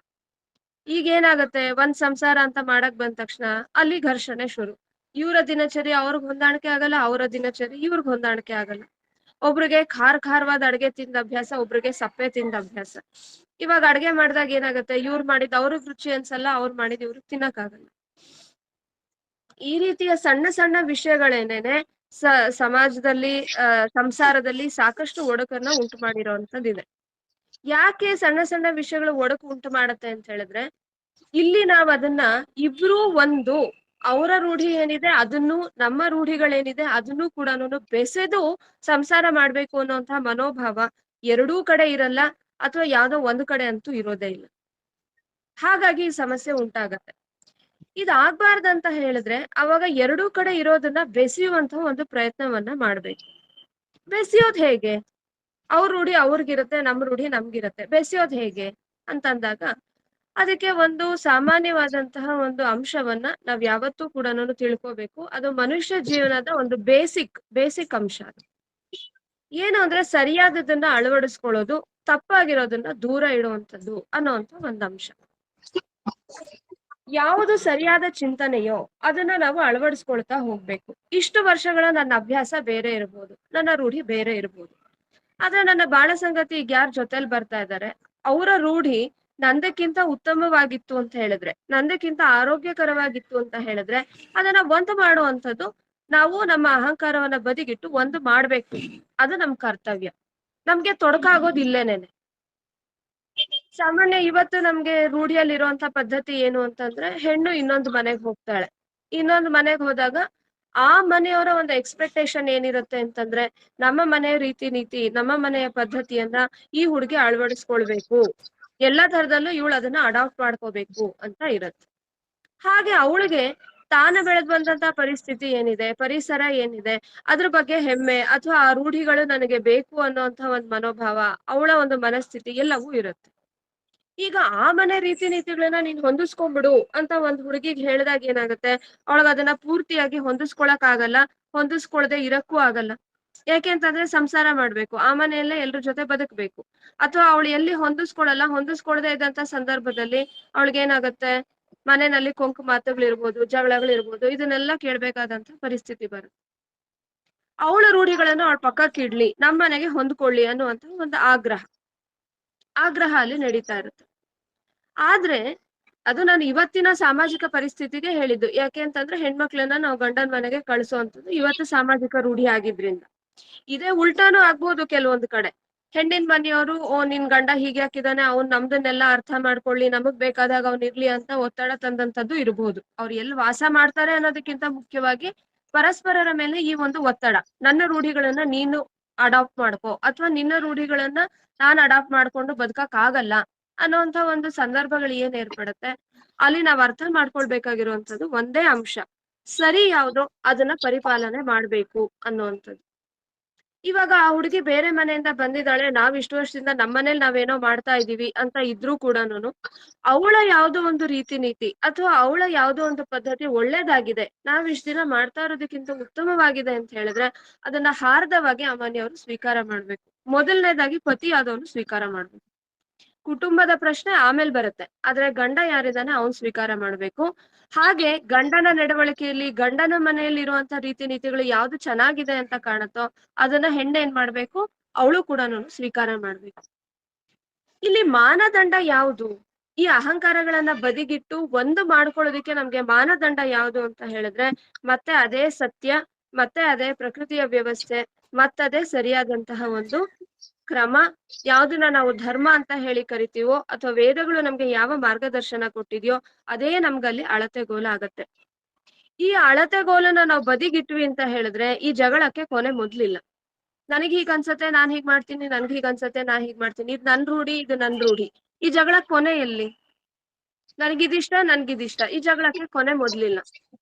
ಈಗ ಏನಾಗತ್ತೆ ಒಂದ್ ಸಂಸಾರ ಅಂತ ಮಾಡಕ್ ಬಂದ ತಕ್ಷಣ ಅಲ್ಲಿ ಘರ್ಷಣೆ ಶುರು. ಇವರ ದಿನಚರಿ ಅವ್ರಿಗೆ ಹೊಂದಾಣಿಕೆ ಆಗಲ್ಲ, ಅವರ ದಿನಚರಿ ಇವ್ರಿಗೆ ಹೊಂದಾಣಿಕೆ ಆಗಲ್ಲ. ಒಬ್ರಿಗೆ ಖಾರ ಖಾರವಾದ ಅಡ್ಗೆ ತಿಂದ ಅಭ್ಯಾಸ, ಒಬ್ರಿಗೆ ಸಪ್ಪೆ ತಿಂದ ಅಭ್ಯಾಸ. ಇವಾಗ ಅಡ್ಗೆ ಮಾಡಿದಾಗ ಏನಾಗುತ್ತೆ? ಇವ್ರು ಮಾಡಿದ ಅವ್ರಿಗೆ ರುಚಿ ಅನ್ಸಲ್ಲ, ಅವ್ರು ಮಾಡಿದ ಇವ್ರಿಗೆ ತಿನ್ನಕ್ಕಾಗಲ್ಲ ಈ ರೀತಿಯ ಸಣ್ಣ ಸಣ್ಣ ವಿಷಯಗಳೇನೇನೆ ಸ, ಸಮಾಜದಲ್ಲಿ ಅಹ್ ಸಂಸಾರದಲ್ಲಿ ಸಾಕಷ್ಟು ಒಡಕನ್ನ ಉಂಟು ಮಾಡಿರೋಂಥದ್ದಿದೆ. ಯಾಕೆ ಸಣ್ಣ ಸಣ್ಣ ವಿಷಯಗಳು ಒಡಕು ಉಂಟು ಮಾಡತ್ತೆ ಅಂತ ಹೇಳಿದ್ರೆ, ಇಲ್ಲಿ ನಾವ್ ಅದನ್ನ ಇಬ್ರು ಒಂದು, ಅವರ ರೂಢಿ ಏನಿದೆ ಅದನ್ನು ನಮ್ಮ ರೂಢಿಗಳೇನಿದೆ ಅದನ್ನು ಕೂಡ ಬೆಸೆದು ಸಂಸಾರ ಮಾಡ್ಬೇಕು ಅನ್ನೋಂತಹ ಮನೋಭಾವ ಎರಡೂ ಕಡೆ ಇರಲ್ಲ ಅಥವಾ ಯಾವ್ದೋ ಒಂದು ಕಡೆ ಅಂತೂ ಇರೋದೇ ಇಲ್ಲ. ಹಾಗಾಗಿ ಈ ಸಮಸ್ಯೆ ಉಂಟಾಗತ್ತೆ. ಇದಾಗ್ಬಾರ್ದಂತ ಹೇಳಿದ್ರೆ ಅವಾಗ ಎರಡೂ ಕಡೆ ಇರೋದನ್ನ ಬೆಸೆಯುವಂತಹ ಒಂದು ಪ್ರಯತ್ನವನ್ನ ಮಾಡ್ಬೇಕು. ಬೆಸೆಯೋದ್ ಹೇಗೆ? ಅವ್ರ ರೂಢಿ ಅವ್ರಿಗಿರುತ್ತೆ, ನಮ್ ರೂಢಿ ನಮ್ಗಿರುತ್ತೆ. ಬೆಸೆಯೋದ್ ಹೇಗೆ ಅಂತಂದಾಗ ಅದಕ್ಕೆ ಒಂದು ಸಾಮಾನ್ಯವಾದಂತಹ ಒಂದು ಅಂಶವನ್ನ ನಾವ್ ಯಾವತ್ತೂ ಕೂಡ ತಿಳ್ಕೋಬೇಕು. ಅದು ಮನುಷ್ಯ ಜೀವನದ ಒಂದು ಬೇಸಿಕ್ ಬೇಸಿಕ್ ಅಂಶ ಅದು. ಏನು ಅಂದ್ರೆ ಸರಿಯಾದದನ್ನ ಅಳವಡಿಸ್ಕೊಳ್ಳೋದು, ತಪ್ಪಾಗಿರೋದನ್ನ ದೂರ ಇಡುವಂಥದ್ದು ಅನ್ನೋಂಥ ಒಂದು ಅಂಶ. ಯಾವುದು ಸರಿಯಾದ ಚಿಂತನೆಯೋ ಅದನ್ನ ನಾವು ಅಳವಡಿಸ್ಕೊಳ್ತಾ ಹೋಗ್ಬೇಕು. ಇಷ್ಟು ವರ್ಷಗಳ ನನ್ನ ಅಭ್ಯಾಸ ಬೇರೆ ಇರ್ಬೋದು, ನನ್ನ ರೂಢಿ ಬೇರೆ ಇರ್ಬೋದು. ಆದ್ರೆ ನನ್ನ ಬಾಳ ಸಂಗತಿ ಈಗ ಯಾರ ಜೊತೆಲಿ ಬರ್ತಾ ಇದ್ದಾರೆ ಅವರ ರೂಢಿ ನಂದಕ್ಕಿಂತ ಉತ್ತಮವಾಗಿತ್ತು ಅಂತ ಹೇಳಿದ್ರೆ, ನಂದಕ್ಕಿಂತ ಆರೋಗ್ಯಕರವಾಗಿತ್ತು ಅಂತ ಹೇಳಿದ್ರೆ, ಅದನ್ನ ಒಂದು ಮಾಡುವಂಥದ್ದು ನಾವು ನಮ್ಮ ಅಹಂಕಾರವನ್ನ ಬದಿಗಿಟ್ಟು ಒಂದು ಮಾಡ್ಬೇಕು. ಅದು ನಮ್ ಕರ್ತವ್ಯ. ನಮ್ಗೆ ತೊಡಕಾಗೋದು ಇಲ್ಲೇನೇನೆ ಸಾಮಾನ್ಯ ಇವತ್ತು ನಮ್ಗೆ ರೂಢಿಯಲ್ಲಿರುವಂತ ಪದ್ಧತಿ ಏನು ಅಂತಂದ್ರೆ, ಹೆಣ್ಣು ಇನ್ನೊಂದು ಮನೆಗೆ ಹೋಗ್ತಾಳೆ. ಇನ್ನೊಂದು ಮನೆಗ್ ಹೋದಾಗ ಆ ಮನೆಯವರ ಒಂದು ಎಕ್ಸ್ಪೆಕ್ಟೇಷನ್ ಏನಿರುತ್ತೆ ಅಂತಂದ್ರೆ ನಮ್ಮ ಮನೆಯ ರೀತಿ ನೀತಿ, ನಮ್ಮ ಮನೆಯ ಪದ್ಧತಿಯನ್ನ ಈ ಹುಡುಗಿ ಅಳವಡಿಸ್ಕೊಳ್ಬೇಕು. ಎಲ್ಲಾ ತರದಲ್ಲೂ ಇವಳು ಅದನ್ನ ಅಡಾಪ್ಟ್ ಮಾಡ್ಕೋಬೇಕು ಅಂತ ಇರತ್ತೆ. ಹಾಗೆ ಅವಳಿಗೆ ತಾನು ಬೆಳೆದ್ ಬಂದಂತ ಪರಿಸ್ಥಿತಿ ಏನಿದೆ, ಪರಿಸರ ಏನಿದೆ, ಅದ್ರ ಬಗ್ಗೆ ಹೆಮ್ಮೆ ಅಥವಾ ಆ ರೂಢಿಗಳು ನನಗೆ ಬೇಕು ಅನ್ನೋಂತ ಒಂದು ಮನೋಭಾವ, ಅವಳ ಒಂದು ಮನಸ್ಥಿತಿ ಎಲ್ಲವೂ ಇರುತ್ತೆ. ಈಗ ಆ ಮನೆ ರೀತಿ ನೀತಿಗಳನ್ನ ನೀನ್ ಹೊಂದಿಸ್ಕೊಂಡ್ಬಿಡು ಅಂತ ಒಂದ್ ಹುಡುಗಿಗೆ ಹೇಳಿದಾಗ ಏನಾಗುತ್ತೆ? ಅವಳಗ್ ಅದನ್ನ ಪೂರ್ತಿಯಾಗಿ ಹೊಂದಿಸ್ಕೊಳಕ್ ಆಗಲ್ಲ, ಹೊಂದಿಸ್ಕೊಳ್ದೆ ಇರಕ್ಕೂ ಆಗಲ್ಲ. ಯಾಕೆ ಅಂತಂದ್ರೆ ಸಂಸಾರ ಮಾಡ್ಬೇಕು, ಆ ಮನೆಯಲ್ಲೇ ಎಲ್ರ ಜೊತೆ ಬದುಕ್ಬೇಕು. ಅಥವಾ ಅವಳು ಎಲ್ಲಿ ಹೊಂದಿಸ್ಕೊಳಲ್ಲ, ಹೊಂದಿಸ್ಕೊಳ್ದೆ ಇದ್ದಂತ ಸಂದರ್ಭದಲ್ಲಿ ಅವಳಿಗೇನಾಗತ್ತೆ ಮನೆಯಲ್ಲಿ ಕೊಂಕು ಮಾತುಗಳಿರ್ಬೋದು ಜಗಳಗಳಿರ್ಬೋದು ಇದನ್ನೆಲ್ಲ ಕೇಳ್ಬೇಕಾದಂತ ಪರಿಸ್ಥಿತಿ ಬರುತ್ತೆ. ಅವಳ ರೂಢಿಗಳನ್ನು ಅವಳ ಪಕ್ಕಕ್ಕಿಡ್ಲಿ ನಮ್ಮ ಮನೆಗೆ ಹೊಂದ್ಕೊಳ್ಳಿ ಅನ್ನುವಂತ ಒಂದು ಆಗ್ರಹ. ಆಗ್ರಹ ಅಲ್ಲಿ ನಡೀತಾ ಇರುತ್ತೆ. ಆದ್ರೆ ಅದು ನಾನು ಇವತ್ತಿನ ಸಾಮಾಜಿಕ ಪರಿಸ್ಥಿತಿಗೆ ಹೇಳಿದ್ದು. ಯಾಕೆ ಅಂತಂದ್ರೆ ಹೆಣ್ಮಕ್ಳನ್ನ ನಾವು ಗಂಡನ ಮನೆಗೆ ಕಳಿಸುವಂತದ್ದು ಇವತ್ತು ಸಾಮಾಜಿಕ ರೂಢಿ ಆಗಿದ್ರಿಂದ. ಇದೇ ಉಲ್ಟಾನು ಆಗ್ಬೋದು ಕೆಲವೊಂದು ಕಡೆ. ಹೆಣ್ಣಿನ ಮನೆಯವರು, ಓ, ನಿನ್ ಗಂಡ ಹೀಗೆ ಹಾಕಿದಾನೆ, ಅವ್ನ್ ನಮ್ದನ್ನೆಲ್ಲ ಅರ್ಥ ಮಾಡ್ಕೊಳ್ಳಿ, ನಮಗ್ ಬೇಕಾದಾಗ ಅವ್ನ್ ಇರ್ಲಿ ಅಂತ ಒತ್ತಡ ತಂದಂತದ್ದು ಇರಬಹುದು ಅವ್ರು ಎಲ್ಲಿ ವಾಸ ಮಾಡ್ತಾರೆ ಅನ್ನೋದಕ್ಕಿಂತ ಮುಖ್ಯವಾಗಿ ಪರಸ್ಪರರ ಮೇಲೆ ಈ ಒಂದು ಒತ್ತಡ. ನನ್ನ ರೂಢಿಗಳನ್ನ ನೀನು ಅಡಾಪ್ಟ್ ಮಾಡ್ಕೋ. ಅಥವಾ ನಿನ್ನ ರೂಢಿಗಳನ್ನ ನಾನ್ ಅಡಾಪ್ಟ್ ಮಾಡ್ಕೊಂಡು ಬದುಕಕ್ ಆಗಲ್ಲ. ಅನ್ನೋಂತ ಒಂದು ಸಂದರ್ಭಗಳು ಏನ್ ಏರ್ಪಡುತ್ತೆ? ಅಲ್ಲಿ ನಾವ್ ಅರ್ಥ ಮಾಡ್ಕೊಳ್ಬೇಕಾಗಿರುವಂತದ್ದು ಒಂದೇ ಅಂಶ. ಸರಿ ಯಾವ್ದೋ ಅದನ್ನ ಪರಿಪಾಲನೆ ಮಾಡ್ಬೇಕು ಅನ್ನುವಂಥದ್ದು. ಇವಾಗ ಆ ಹುಡುಗಿ ಬೇರೆ ಮನೆಯಿಂದ ಬಂದಿದ್ದಾಳೆ, ನಾವ್ ಇಷ್ಟು ವರ್ಷದಿಂದ ನಮ್ಮನೇಲಿ ನಾವೇನೋ ಮಾಡ್ತಾ ಇದೀವಿ ಅಂತ ಇದ್ರೂ ಕೂಡನು ಅವಳ ಯಾವ್ದೋ ಒಂದು ರೀತಿ ನೀತಿ ಅಥವಾ ಅವಳ ಯಾವ್ದೋ ಒಂದು ಪದ್ಧತಿ ಒಳ್ಳೇದಾಗಿದೆ, ನಾವ್ ಇಷ್ಟ ದಿನ ಮಾಡ್ತಾ ಇರೋದಕ್ಕಿಂತ ಉತ್ತಮವಾಗಿದೆ ಅಂತ ಹೇಳಿದ್ರೆ ಅದನ್ನ ಹಾರ್ದವಾಗಿ ಆ ಮನೆಯವರು ಸ್ವೀಕಾರ ಮಾಡ್ಬೇಕು. ಮೊದಲನೇದಾಗಿ ಪತಿ ಆದವನು ಸ್ವೀಕಾರ ಮಾಡ್ಬೇಕು. ಕುಟುಂಬದ ಪ್ರಶ್ನೆ ಆಮೇಲೆ ಬರುತ್ತೆ. ಆದ್ರೆ ಗಂಡ ಯಾರಿದಾನೆ ಅವನ್ ಸ್ವೀಕಾರ ಮಾಡ್ಬೇಕು. ಹಾಗೆ ಗಂಡನ ನಡವಳಿಕೆಯಲ್ಲಿ, ಗಂಡನ ಮನೆಯಲ್ಲಿ ಇರುವಂತ ರೀತಿ ನೀತಿಗಳು ಯಾವ್ದು ಚೆನ್ನಾಗಿದೆ ಅಂತ ಕಾಣುತ್ತೋ ಅದನ್ನ ಹೆಣ್ಣು ಏನ್ ಮಾಡ್ಬೇಕು? ಅವಳು ಕೂಡ ಸ್ವೀಕಾರ ಮಾಡ್ಬೇಕು. ಇಲ್ಲಿ ಮಾನದಂಡ ಯಾವುದು? ಈ ಅಹಂಕಾರಗಳನ್ನ ಬದಿಗಿಟ್ಟು ಒಂದು ಮಾಡ್ಕೊಳ್ಳೋದಿಕ್ಕೆ ನಮ್ಗೆ ಮಾನದಂಡ ಯಾವುದು ಅಂತ ಹೇಳಿದ್ರೆ ಮತ್ತೆ ಅದೇ ಸತ್ಯ, ಮತ್ತೆ ಅದೇ ಪ್ರಕೃತಿಯ ವ್ಯವಸ್ಥೆ, ಮತ್ತದೇ ಸರಿಯಾದಂತಹ ಒಂದು ಕ್ರಮ, ಯಾವ್ದನ್ನ ನಾವು ಧರ್ಮ ಅಂತ ಹೇಳಿ ಕರಿತೀವೋ ಅಥವಾ ವೇದಗಳು ನಮ್ಗೆ ಯಾವ ಮಾರ್ಗದರ್ಶನ ಕೊಟ್ಟಿದ್ಯೋ ಅದೇ ನಮ್ಗಲ್ಲಿ ಅಳತೆಗೋಲ ಆಗತ್ತೆ. ಈ ಅಳತೆಗೋಲನ್ನ ನಾವು ಬದಿಗಿಟ್ವಿ ಅಂತ ಹೇಳಿದ್ರೆ ಈ ಜಗಳಕ್ಕೆ ಕೊನೆ ಮೊದ್ಲಿಲ್ಲ. ನನಗ್ ಹೀಗ್ ಅನ್ಸತ್ತೆ, ನಾನ್ ಹೀಗ್ ಮಾಡ್ತೀನಿ, ನನ್ಗ್ ಹೀಗ್ ಅನ್ಸತ್ತೆ ನಾ ಹೀಗ್ ಮಾಡ್ತೀನಿ, ಇದು ನನ್ ರೂಢಿ, ಇದು ನನ್ ರೂಢಿ. ಈ ಜಗಳ ಕೊನೆ ಎಲ್ಲಿ? ನನ್ಗಿದಿಷ್ಟ ನನ್ಗಿದಿಷ್ಟ. ಈ ಜಗಳಕ್ಕೆ ಕೊನೆ ಮೊದ್ಲಿಲ್ಲ.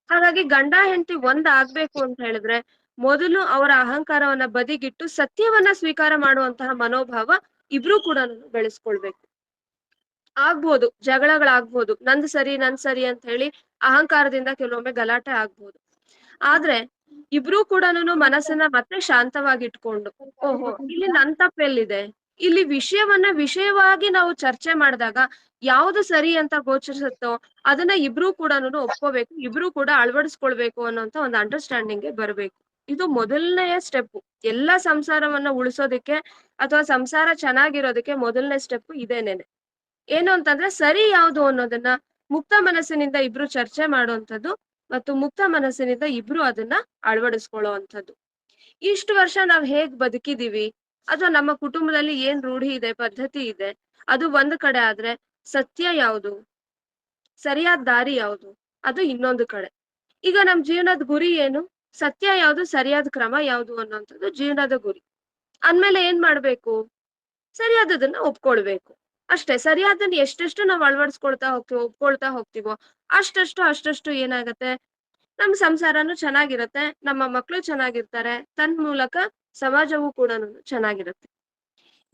ಹಾಗಾಗಿ ಗಂಡ ಹೆಂಡತಿ ಒಂದ್ ಆಗ್ಬೇಕು ಅಂತ ಹೇಳಿದ್ರೆ ಮೊದಲು ಅವರ ಅಹಂಕಾರವನ್ನ ಬದಿಗಿಟ್ಟು ಸತ್ಯವನ್ನ ಸ್ವೀಕಾರ ಮಾಡುವಂತಹ ಮನೋಭಾವ ಇಬ್ರು ಕೂಡ ಬೆಳೆಸ್ಕೊಳ್ಬೇಕು. ಆಗ್ಬೋದು, ಜಗಳಗಳಾಗ್ಬೋದು, ನಂದ್ ಸರಿ ನಂದ್ ಸರಿ ಅಂತ ಹೇಳಿ ಅಹಂಕಾರದಿಂದ ಕೆಲವೊಮ್ಮೆ ಗಲಾಟೆ ಆಗ್ಬೋದು. ಆದ್ರೆ ಇಬ್ರು ಕೂಡನು ಮನಸ್ಸನ್ನ ಮತ್ತೆ ಶಾಂತವಾಗಿ ಇಟ್ಕೊಂಡು ಓಹೋ, ಇಲ್ಲಿ ನನ್ ತಪ್ಪೆಲ್ಲಿದೆ ಇಲ್ಲಿ ವಿಷಯವನ್ನ ವಿಷಯವಾಗಿ ನಾವು ಚರ್ಚೆ ಮಾಡಿದಾಗ ಯಾವ್ದು ಸರಿ ಅಂತ ಗೋಚರಿಸುತ್ತೋ ಅದನ್ನ ಇಬ್ರು ಕೂಡನು ಒಪ್ಕೋಬೇಕು, ಇಬ್ರು ಕೂಡ ಅಳವಡಿಸ್ಕೊಳ್ಬೇಕು ಅನ್ನೋಂತ ಒಂದು ಅಂಡರ್ಸ್ಟ್ಯಾಂಡಿಂಗ್ ಬರ್ಬೇಕು. ಇದು ಮೊದಲನೆಯ ಸ್ಟೆಪ್ ಎಲ್ಲ ಸಂಸಾರವನ್ನ ಉಳಿಸೋದಕ್ಕೆ ಅಥವಾ ಸಂಸಾರ ಚೆನ್ನಾಗಿರೋದಕ್ಕೆ ಮೊದಲನೇ ಸ್ಟೆಪ್ ಇದೇನೇನೆ. ಏನು ಅಂತಂದ್ರೆ ಸರಿ ಯಾವುದು ಅನ್ನೋದನ್ನ ಮುಕ್ತ ಮನಸ್ಸಿನಿಂದ ಇಬ್ರು ಚರ್ಚೆ ಮಾಡುವಂಥದ್ದು ಮತ್ತು ಮುಕ್ತ ಮನಸ್ಸಿನಿಂದ ಇಬ್ರು ಅದನ್ನ ಅಳವಡಿಸ್ಕೊಳ್ಳೋ ಅಂಥದ್ದು ಇಷ್ಟು ವರ್ಷ ನಾವ್ ಹೇಗ್ ಬದುಕಿದೀವಿ? ಅಥವಾ ನಮ್ಮ ಕುಟುಂಬದಲ್ಲಿ ಏನ್ ರೂಢಿ ಇದೆ, ಪದ್ಧತಿ ಇದೆ? ಅದು ಒಂದ್ ಕಡೆ ಆದ್ರೆ ಸತ್ಯ ಯಾವುದು? ಸರಿಯಾದ ದಾರಿ ಯಾವುದು? ಅದು ಇನ್ನೊಂದು ಕಡೆ. ಈಗ ನಮ್ ಜೀವನದ ಗುರಿ ಏನು? ಸತ್ಯ ಯಾವುದು, ಸರಿಯಾದ ಕ್ರಮ ಯಾವುದು ಅನ್ನೋಂಥದ್ದು ಜೀವನದ ಗುರಿ. ಅಂದ್ಮೇಲೆ ಏನ್ ಮಾಡ್ಬೇಕು? ಸರಿಯಾದದನ್ನ ಒಪ್ಕೊಳ್ಬೇಕು. ಅಷ್ಟೇ ಸರಿಯಾದನ್ನ ಎಷ್ಟೆಷ್ಟು ನಾವ್ ಅಳವಡಿಸ್ಕೊಳ್ತಾ ಹೋಗ್ತೀವೋ, ಒಪ್ಕೊಳ್ತಾ ಹೋಗ್ತೀವೋ, ಅಷ್ಟಷ್ಟು ಅಷ್ಟಷ್ಟು ಏನಾಗತ್ತೆ? ನಮ್ ಸಂಸಾರನು ಚೆನ್ನಾಗಿರತ್ತೆ, ನಮ್ಮ ಮಕ್ಳು ಚೆನ್ನಾಗಿರ್ತಾರೆ ತನ್ ಮೂಲಕ ಸಮಾಜವೂ ಕೂಡ ಚೆನ್ನಾಗಿರುತ್ತೆ.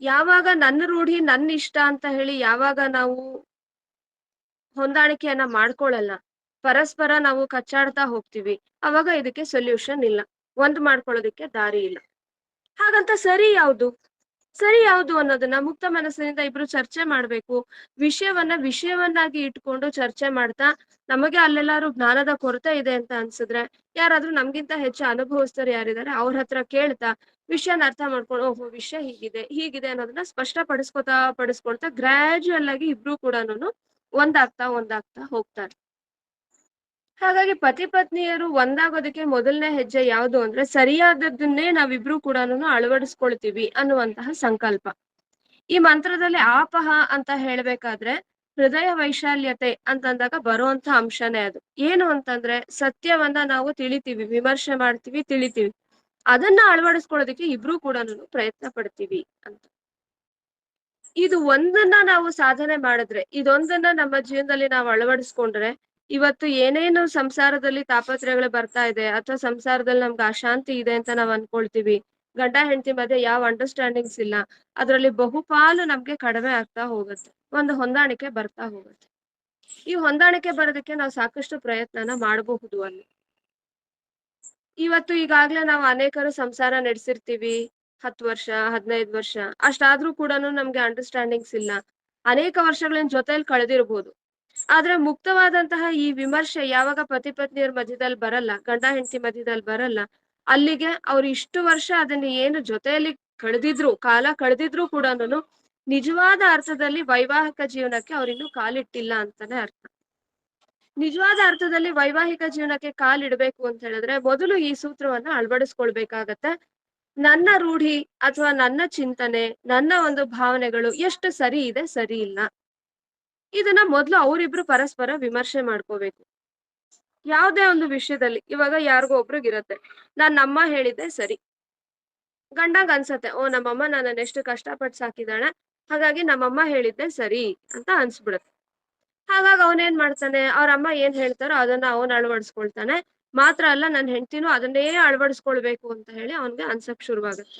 ಯಾವಾಗ ನನ್ನ ರೂಢಿ ನನ್ನ ಇಷ್ಟ ಅಂತ ಹೇಳಿ ಯಾವಾಗ ನಾವು ಹೊಂದಾಣಿಕೆಯನ್ನ ಮಾಡ್ಕೊಳ್ಳಲ್ಲ ಪರಸ್ಪರ ನಾವು ಕಚ್ಚಾಡ್ತಾ ಹೋಗ್ತೀವಿ. ಅವಾಗ ಇದಕ್ಕೆ ಸೊಲ್ಯೂಷನ್ ಇಲ್ಲ. ಒಂದ್ ಮಾಡ್ಕೊಳ್ಳೋದಕ್ಕೆ ದಾರಿ ಇಲ್ಲ. ಹಾಗಂತ ಸರಿ ಯಾವುದು? ಸರಿ ಯಾವುದು ಅನ್ನೋದನ್ನ ಮುಕ್ತ ಮನಸ್ಸಿನಿಂದ ಇಬ್ರು ಚರ್ಚೆ ಮಾಡ್ಬೇಕು. ವಿಷಯವನ್ನ ವಿಷಯವನ್ನಾಗಿ ಇಟ್ಕೊಂಡು ಚರ್ಚೆ ಮಾಡ್ತಾ ನಮಗೆ ಅಲ್ಲೆಲ್ಲಾರು ಜ್ಞಾನದ ಕೊರತೆ ಇದೆ ಅಂತ ಅನ್ಸಿದ್ರೆ ಯಾರಾದ್ರೂ ನಮ್ಗಿಂತ ಹೆಚ್ಚು ಅನುಭವಿಸ್ತರು ಯಾರಿದ್ದಾರೆ ಅವ್ರ ಹತ್ರ ಕೇಳ್ತಾ ವಿಷಯನ ಅರ್ಥ ಮಾಡ್ಕೊಂಡು ಓಹೋ, ವಿಷಯ ಹೀಗಿದೆ ಹೀಗಿದೆ ಅನ್ನೋದನ್ನ ಸ್ಪಷ್ಟಪಡಿಸ್ಕೊತಾ, ಪಡಿಸ್ಕೊಳ್ತಾ ಗ್ರಾಜುವಲ್ ಆಗಿ ಇಬ್ರು ಕೂಡ ಒಂದಾಗ್ತಾ ಒಂದಾಗ್ತಾ ಹೋಗ್ತಾರೆ. ಹಾಗಾಗಿ ಪತಿ ಪತ್ನಿಯರು ಒಂದಾಗೋದಕ್ಕೆ ಮೊದಲನೇ ಹೆಜ್ಜೆ ಯಾವುದು ಅಂದ್ರೆ ಸರಿಯಾದದ್ದನ್ನೇ ನಾವಿಬ್ರು ಕೂಡ ಅಳವಡಿಸ್ಕೊಳ್ತೀವಿ ಅನ್ನುವಂತಹ ಸಂಕಲ್ಪ. ಈ ಮಂತ್ರದಲ್ಲಿ ಆಪಹ ಅಂತ ಹೇಳ್ಬೇಕಾದ್ರೆ ಹೃದಯ ವೈಶಾಲ್ಯತೆ ಅಂತಂದಾಗ ಬರುವಂತ ಅಂಶನೇ ಅದು. ಏನು ಅಂತಂದ್ರೆ ಸತ್ಯವನ್ನ ನಾವು ತಿಳಿತೀವಿ, ವಿಮರ್ಶೆ ಮಾಡ್ತೀವಿ, ತಿಳಿತೀವಿ. ಅದನ್ನ ಅಳವಡಿಸ್ಕೊಳ್ಳೋದಕ್ಕೆ ಇಬ್ರು ಕೂಡ ಪ್ರಯತ್ನ ಪಡ್ತೀವಿ ಅಂತ. ಇದು ಒಂದನ್ನ ನಾವು ಸಾಧನೆ ಮಾಡಿದ್ರೆ, ಇದೊಂದನ್ನ ನಮ್ಮ ಜೀವನದಲ್ಲಿ ನಾವು ಅಳವಡಿಸ್ಕೊಂಡ್ರೆ ಇವತ್ತು ಏನೇನು ಸಂಸಾರದಲ್ಲಿ ತಾಪತ್ರಯಗಳು ಬರ್ತಾ ಇದೆ ಅಥವಾ ಸಂಸಾರದಲ್ಲಿ ನಮ್ಗೆ ಅಶಾಂತಿ ಇದೆ ಅಂತ ನಾವ್ ಅನ್ಕೊಳ್ತೀವಿ. ಗಂಡ, ಹೆಂಡತಿ ಮಧ್ಯೆ ಯಾವ ಅಂಡರ್ಸ್ಟ್ಯಾಂಡಿಂಗ್ಸ್ ಇಲ್ಲ. ಅದರಲ್ಲಿ ಬಹುಪಾಲು ನಮ್ಗೆ ಕಡಿಮೆ ಆಗ್ತಾ ಹೋಗುತ್ತೆ. ಒಂದು ಹೊಂದಾಣಿಕೆ ಬರ್ತಾ ಹೋಗುತ್ತೆ. ಈ ಹೊಂದಾಣಿಕೆ ಬರೋದಕ್ಕೆ ನಾವು ಸಾಕಷ್ಟು ಪ್ರಯತ್ನನ ಮಾಡಬಹುದು ಅಲ್ಲಿ. ಇವತ್ತು ಈಗಾಗ್ಲೇ ನಾವು ಅನೇಕರು ಸಂಸಾರ ನಡೆಸಿರ್ತೀವಿ. ಹತ್ತು ವರ್ಷ, ಹದಿನೈದು ವರ್ಷ, ಅಷ್ಟಾದ್ರೂ ಕೂಡ ನಮ್ಗೆ ಅಂಡರ್ಸ್ಟ್ಯಾಂಡಿಂಗ್ಸ್ ಇಲ್ಲ. ಅನೇಕ ವರ್ಷಗಳಿನ ಜೊತೆಯಲ್ಲಿ ಕಳೆದಿರ್ಬೋದು. ಆದ್ರೆ ಮುಕ್ತವಾದಂತಹ ಈ ವಿಮರ್ಶೆ ಯಾವಾಗ ಪತಿ ಪತ್ನಿಯರ ಮಧ್ಯದಲ್ಲಿ ಬರಲ್ಲ, ಗಂಡ ಹೆಂಡತಿ ಮಧ್ಯದಲ್ಲಿ ಬರಲ್ಲ, ಅಲ್ಲಿಗೆ ಅವ್ರು ಇಷ್ಟು ವರ್ಷ ಅದನ್ನ ಏನು ಜೊತೆಯಲ್ಲಿ ಕಳೆದಿದ್ರು, ಕಾಲ ಕಳೆದಿದ್ರು ಕೂಡ ನಿಜವಾದ ಅರ್ಥದಲ್ಲಿ ವೈವಾಹಿಕ ಜೀವನಕ್ಕೆ ಅವ್ರಿನ್ನೂ ಕಾಲಿಟ್ಟಿಲ್ಲ ಅಂತಾನೆ ಅರ್ಥ. ನಿಜವಾದ ಅರ್ಥದಲ್ಲಿ ವೈವಾಹಿಕ ಜೀವನಕ್ಕೆ ಕಾಲಿಡ್ಬೇಕು ಅಂತ ಹೇಳಿದ್ರೆ ಮೊದಲು ಈ ಸೂತ್ರವನ್ನ ಅಳವಡಿಸ್ಕೊಳ್ಬೇಕಾಗತ್ತೆ. ನನ್ನ ರೂಢಿ ಅಥವಾ ನನ್ನ ಚಿಂತನೆ, ನನ್ನ ಒಂದು ಭಾವನೆಗಳು ಎಷ್ಟು ಸರಿ ಇದೆ ಸರಿ ಇಲ್ಲ. ಇದನ್ನ ಮೊದ್ಲು ಅವರಿಬ್ರು ಪರಸ್ಪರ ವಿಮರ್ಶೆ ಮಾಡ್ಕೋಬೇಕು. ಯಾವ್ದೇ ಒಂದು ವಿಷಯದಲ್ಲಿ, ಇವಾಗ ಯಾರಿಗೋ ಒಬ್ರಿಗಿರತ್ತೆ ನಾನ್ ನಮ್ಮ ಹೇಳಿದ್ದೆ ಸರಿ. ಗಂಡಂಗ್ ಅನ್ಸತ್ತೆ, ಓ ನಮ್ಮಮ್ಮ ನನ್ನ ಎಷ್ಟು ಕಷ್ಟಪಟ್ಟು ಸಾಕಿದಾಳೆ, ಹಾಗಾಗಿ ನಮ್ಮಮ್ಮ ಹೇಳಿದ್ದೆ ಸರಿ ಅಂತ ಅನ್ಸ್ಬಿಡತ್ತೆ. ಹಾಗಾಗಿ ಅವನೇನ್ ಮಾಡ್ತಾನೆ ಅವ್ರ ಅಮ್ಮ ಏನ್ ಹೇಳ್ತಾರೋ ಅದನ್ನ ಅವನ್ ಅಳವಡಿಸ್ಕೊಳ್ತಾನೆ. ಮಾತ್ರ ಅಲ್ಲ ನನ್ನ ಹೆಂಡತಿನೂ ಅದನ್ನೇ ಅಳವಡಿಸ್ಕೊಳ್ಬೇಕು ಅಂತ ಹೇಳಿ ಅವನ್ಗೆ ಅನ್ಸಕ್ ಶುರುವಾಗುತ್ತೆ.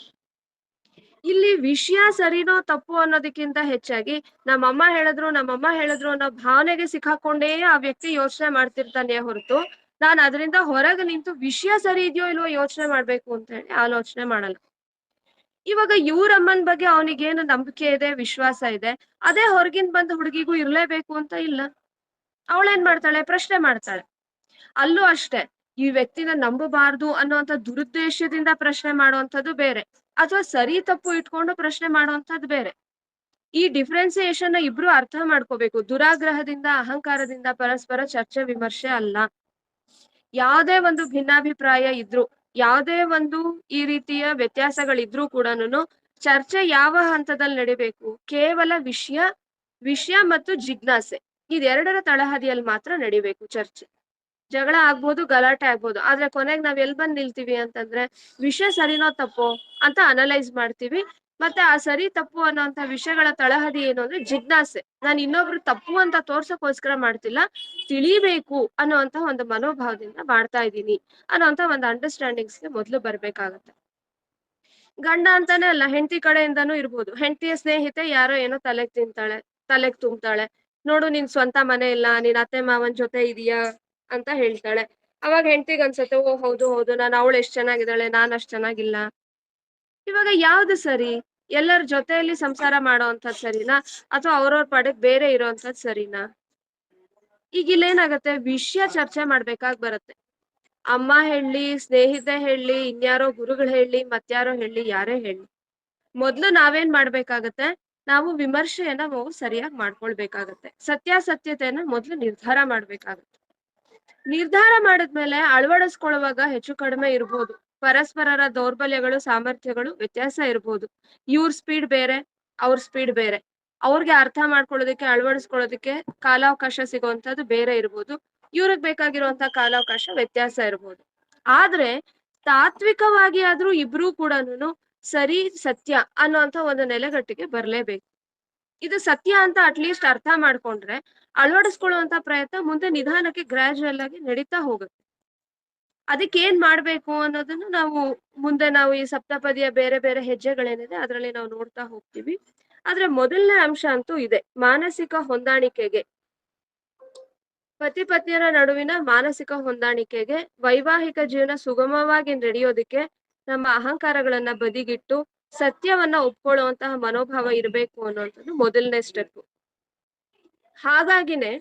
ಇಲ್ಲಿ ವಿಷಯ ಸರಿನೋ ತಪ್ಪು ಅನ್ನೋದಕ್ಕಿಂತ ಹೆಚ್ಚಾಗಿ ನಮ್ಮಮ್ಮ ಹೇಳಿದ್ರು ನಮ್ಮಮ್ಮ ಹೇಳಿದ್ರು ಅನ್ನೋ ಭಾವನೆಗೆ ಸಿಕ್ಕಾಕೊಂಡೇ ಆ ವ್ಯಕ್ತಿ ಯೋಚನೆ ಮಾಡ್ತಿರ್ತಾನೆ ಹೊರತು. ನಾನು ಅದರಿಂದ ಹೊರಗೆ ನಿಂತು ವಿಷಯ ಸರಿ ಇದೆಯೋ ಇಲ್ವೋ ಯೋಚನೆ ಮಾಡ್ಬೇಕು ಅಂತ ಹೇಳಿ ಆಲೋಚನೆ ಮಾಡಲ್ಲ. ಇವಾಗ ಇವ್ರಮ್ಮನ್ ಬಗ್ಗೆ ಅವನಿಗೇನು ನಂಬಿಕೆ ಇದೆ, ವಿಶ್ವಾಸ ಇದೆ, ಅದೇ ಹೊರಗಿಂದ ಬಂದ ಹುಡುಗಿಗೂ ಇರ್ಲೇಬೇಕು ಅಂತ ಇಲ್ಲ. ಅವಳೇನ್ ಮಾಡ್ತಾಳೆ? ಪ್ರಶ್ನೆ ಮಾಡ್ತಾಳೆ. ಅಲ್ಲೂ ಅಷ್ಟೇ, ಈ ವ್ಯಕ್ತಿನ ನಂಬಬಾರ್ದು ಅನ್ನುವಂಥ ದುರುದ್ದೇಶದಿಂದ ಪ್ರಶ್ನೆ ಮಾಡುವಂಥದ್ದು ಬೇರೆ. ಅಥವಾ ಸರಿ ತಪ್ಪು ಇಟ್ಕೊಂಡು ಪ್ರಶ್ನೆ ಮಾಡುವಂತದ್ದು ಬೇರೆ. ಈ ಡಿಫ್ರೆನ್ಸಿಯೇಷನ್ ಇಬ್ರು ಅರ್ಥ ಮಾಡ್ಕೋಬೇಕು. ದುರಾಗ್ರಹದಿಂದ, ಅಹಂಕಾರದಿಂದ ಪರಸ್ಪರ ಚರ್ಚೆ, ವಿಮರ್ಶೆ ಅಲ್ಲ. ಯಾವುದೇ ಒಂದು ಭಿನ್ನಾಭಿಪ್ರಾಯ ಇದ್ರು, ಯಾವುದೇ ಒಂದು ಈ ರೀತಿಯ ವ್ಯತ್ಯಾಸಗಳಿದ್ರೂ ಕೂಡನು ಚರ್ಚೆ ಯಾವ ಹಂತದಲ್ಲಿ ನಡಿಬೇಕು? ಕೇವಲ ವಿಷಯ ವಿಷಯ ಮತ್ತು ಜಿಜ್ಞಾಸೆ. ಇದೆರಡರ ತಳಹದಿಯಲ್ಲಿ ಮಾತ್ರ ನಡಿಬೇಕು ಚರ್ಚೆ. ಜಗಳ ಆಗ್ಬೋದು, ಗಲಾಟೆ ಆಗ್ಬೋದು. ಆದ್ರೆ ಕೊನೆಗೆ ನಾವ್ ಎಲ್ ಬಂದ್ ನಿಲ್ತೀವಿ ಅಂತಂದ್ರೆ, ವಿಷಯ ಸರಿನೋ ತಪ್ಪೋ ಅಂತ ಅನಲೈಸ್ ಮಾಡ್ತೀವಿ. ಮತ್ತೆ ಆ ಸರಿ ತಪ್ಪು ಅನ್ನೋಂತ ವಿಷಯಗಳ ತಳಹದಿ ಏನು ಅಂದ್ರೆ ಜಿಜ್ಞಾಸೆ. ನಾನು ಇನ್ನೊಬ್ರು ತಪ್ಪು ಅಂತ ತೋರ್ಸಕ್ಕೋಸ್ಕರ ಮಾಡ್ತಿಲ್ಲ, ತಿಳಿಬೇಕು ಅನ್ನುವಂತ ಒಂದು ಮನೋಭಾವದಿಂದ ಮಾಡ್ತಾ ಇದ್ದೀನಿ ಅನ್ನೋಂತ ಒಂದು ಅಂಡರ್ಸ್ಟ್ಯಾಂಡಿಂಗ್ಸ್ಗೆ ಮೊದಲು ಬರ್ಬೇಕಾಗತ್ತೆ. ಗಂಡ ಅಂತಾನೆ ಅಲ್ಲ, ಹೆಂಡತಿ ಕಡೆಯಿಂದನೂ ಇರ್ಬೋದು. ಹೆಂಡತಿಯ ಸ್ನೇಹಿತೆ ಯಾರೋ ಏನೋ ತಲೆಗ್ ತಿಂತಾಳೆ, ತಲೆಗ್ ತುಂಬ್ತಾಳೆ. ನೋಡು, ನಿನ್ ಸ್ವಂತ ಮನೆ ಇಲ್ಲ, ನಿನ್ ಅತ್ತೆ ಮಾವನ್ ಜೊತೆ ಇದೀಯಾ? ಅಂತ ಹೇಳ್ತಾಳೆ. ಅವಾಗ ಹೆಂಡತಿಗ್ ಅನ್ಸತ್ತೆ ಓ ಹೌದು ಹೌದು, ನಾನು ಅವಳು ಎಷ್ಟ್ ಚೆನ್ನಾಗಿದ್ದಾಳೆ, ನಾನ್ ಅಷ್ಟ್ ಚೆನ್ನಾಗಿಲ್ಲ. ಇವಾಗ ಯಾವ್ದು ಸರಿ? ಎಲ್ಲರ ಜೊತೆಯಲ್ಲಿ ಸಂಸಾರ ಮಾಡೋವಂಥದ್ ಸರಿನಾ? ಅಥವಾ ಅವ್ರವ್ರ ಪಾಡಿಗೆ ಬೇರೆ ಇರೋವಂಥದ್ ಸರಿನಾ? ಈಗ ಇಲ್ಲೇನಾಗತ್ತೆ? ವಿಷಯ ಚರ್ಚೆ ಮಾಡ್ಬೇಕಾಗ್ ಬರುತ್ತೆ. ಅಮ್ಮ ಹೇಳಿ, ಸ್ನೇಹಿತೆ ಹೇಳಿ, ಇನ್ಯಾರೋ ಗುರುಗಳು ಹೇಳಿ, ಮತ್ಯಾರೋ ಹೇಳಿ, ಯಾರೇ ಹೇಳಿ. ಮೊದ್ಲು ನಾವೇನ್ ಮಾಡ್ಬೇಕಾಗತ್ತೆ? ನಾವು ವಿಮರ್ಶೆಯನ್ನ ನಾವು ಸರಿಯಾಗಿ ಮಾಡ್ಕೊಳ್ಬೇಕಾಗತ್ತೆ. ಸತ್ಯಾಸತ್ಯತೆಯನ್ನ ಮೊದ್ಲು ನಿರ್ಧಾರ ಮಾಡ್ಬೇಕಾಗತ್ತೆ. ನಿರ್ಧಾರ ಮಾಡಿದ್ಮೇಲೆ ಅಳವಡಿಸ್ಕೊಳ್ಳುವಾಗ ಹೆಚ್ಚು ಕಡಿಮೆ ಇರ್ಬೋದು. ಪರಸ್ಪರರ ದೌರ್ಬಲ್ಯಗಳು, ಸಾಮರ್ಥ್ಯಗಳು ವ್ಯತ್ಯಾಸ ಇರ್ಬೋದು. ಇವ್ರ ಸ್ಪೀಡ್ ಬೇರೆ, ಅವ್ರ ಸ್ಪೀಡ್ ಬೇರೆ. ಅವ್ರಿಗೆ ಅರ್ಥ ಮಾಡ್ಕೊಳ್ಳೋದಕ್ಕೆ, ಅಳವಡಿಸ್ಕೊಳ್ಳೋದಕ್ಕೆ ಕಾಲಾವಕಾಶ ಸಿಗುವಂತದ್ದು ಬೇರೆ ಇರ್ಬೋದು. ಇವ್ರಿಗೆ ಬೇಕಾಗಿರುವಂತ ಕಾಲಾವಕಾಶ ವ್ಯತ್ಯಾಸ ಇರ್ಬೋದು. ಆದ್ರೆ ತಾತ್ವಿಕವಾಗಿ ಆದ್ರೂ ಇಬ್ರು ಕೂಡ ಸರಿ, ಸತ್ಯ ಅನ್ನೋಂತ ಒಂದು ನೆಲೆಗಟ್ಟಿಗೆ ಬರ್ಲೇಬೇಕು. ಇದು ಸತ್ಯ ಅಂತ ಅಟ್ಲೀಸ್ಟ್ ಅರ್ಥ ಮಾಡ್ಕೊಂಡ್ರೆ ಅಳವಡಿಸ್ಕೊಳ್ಳುವಂತ ಪ್ರಯತ್ನ ಮುಂದೆ ನಿಧಾನಕ್ಕೆ ಗ್ರಾಜುಯಲ್ ಆಗಿ ನಡೀತಾ ಹೋಗುತ್ತೆ. ಅದಕ್ಕೆ ಏನ್ ಮಾಡ್ಬೇಕು ಅನ್ನೋದನ್ನ ನಾವು ಮುಂದೆ ನಾವು ಈ ಸಪ್ತಪದಿಯ ಬೇರೆ ಬೇರೆ ಹೆಜ್ಜೆಗಳೇನಿದೆ ಅದರಲ್ಲಿ ನಾವು ನೋಡ್ತಾ ಹೋಗ್ತೀವಿ. ಆದ್ರೆ ಮೊದಲನೇ ಅಂಶ ಅಂತೂ ಇದೆ, ಮಾನಸಿಕ ಹೊಂದಾಣಿಕೆಗೆ. ಪತಿ ಪತ್ನಿಯರ ನಡುವಿನ ಮಾನಸಿಕ ಹೊಂದಾಣಿಕೆಗೆ, ವೈವಾಹಿಕ ಜೀವನ ಸುಗಮವಾಗಿ ನಡೆಯೋದಕ್ಕೆ ನಮ್ಮ ಅಹಂಕಾರಗಳನ್ನ ಬದಿಗಿಟ್ಟು ಸತ್ಯವನ್ನ ಒಪ್ಕೊಳ್ಳುವಂತಹ ಮನೋಭಾವ ಇರಬೇಕು ಅನ್ನೋಂಥದ್ದು ಮೊದಲನೇ ಸ್ಟೆಪ್ ಹಾಗಾಗಿನೇ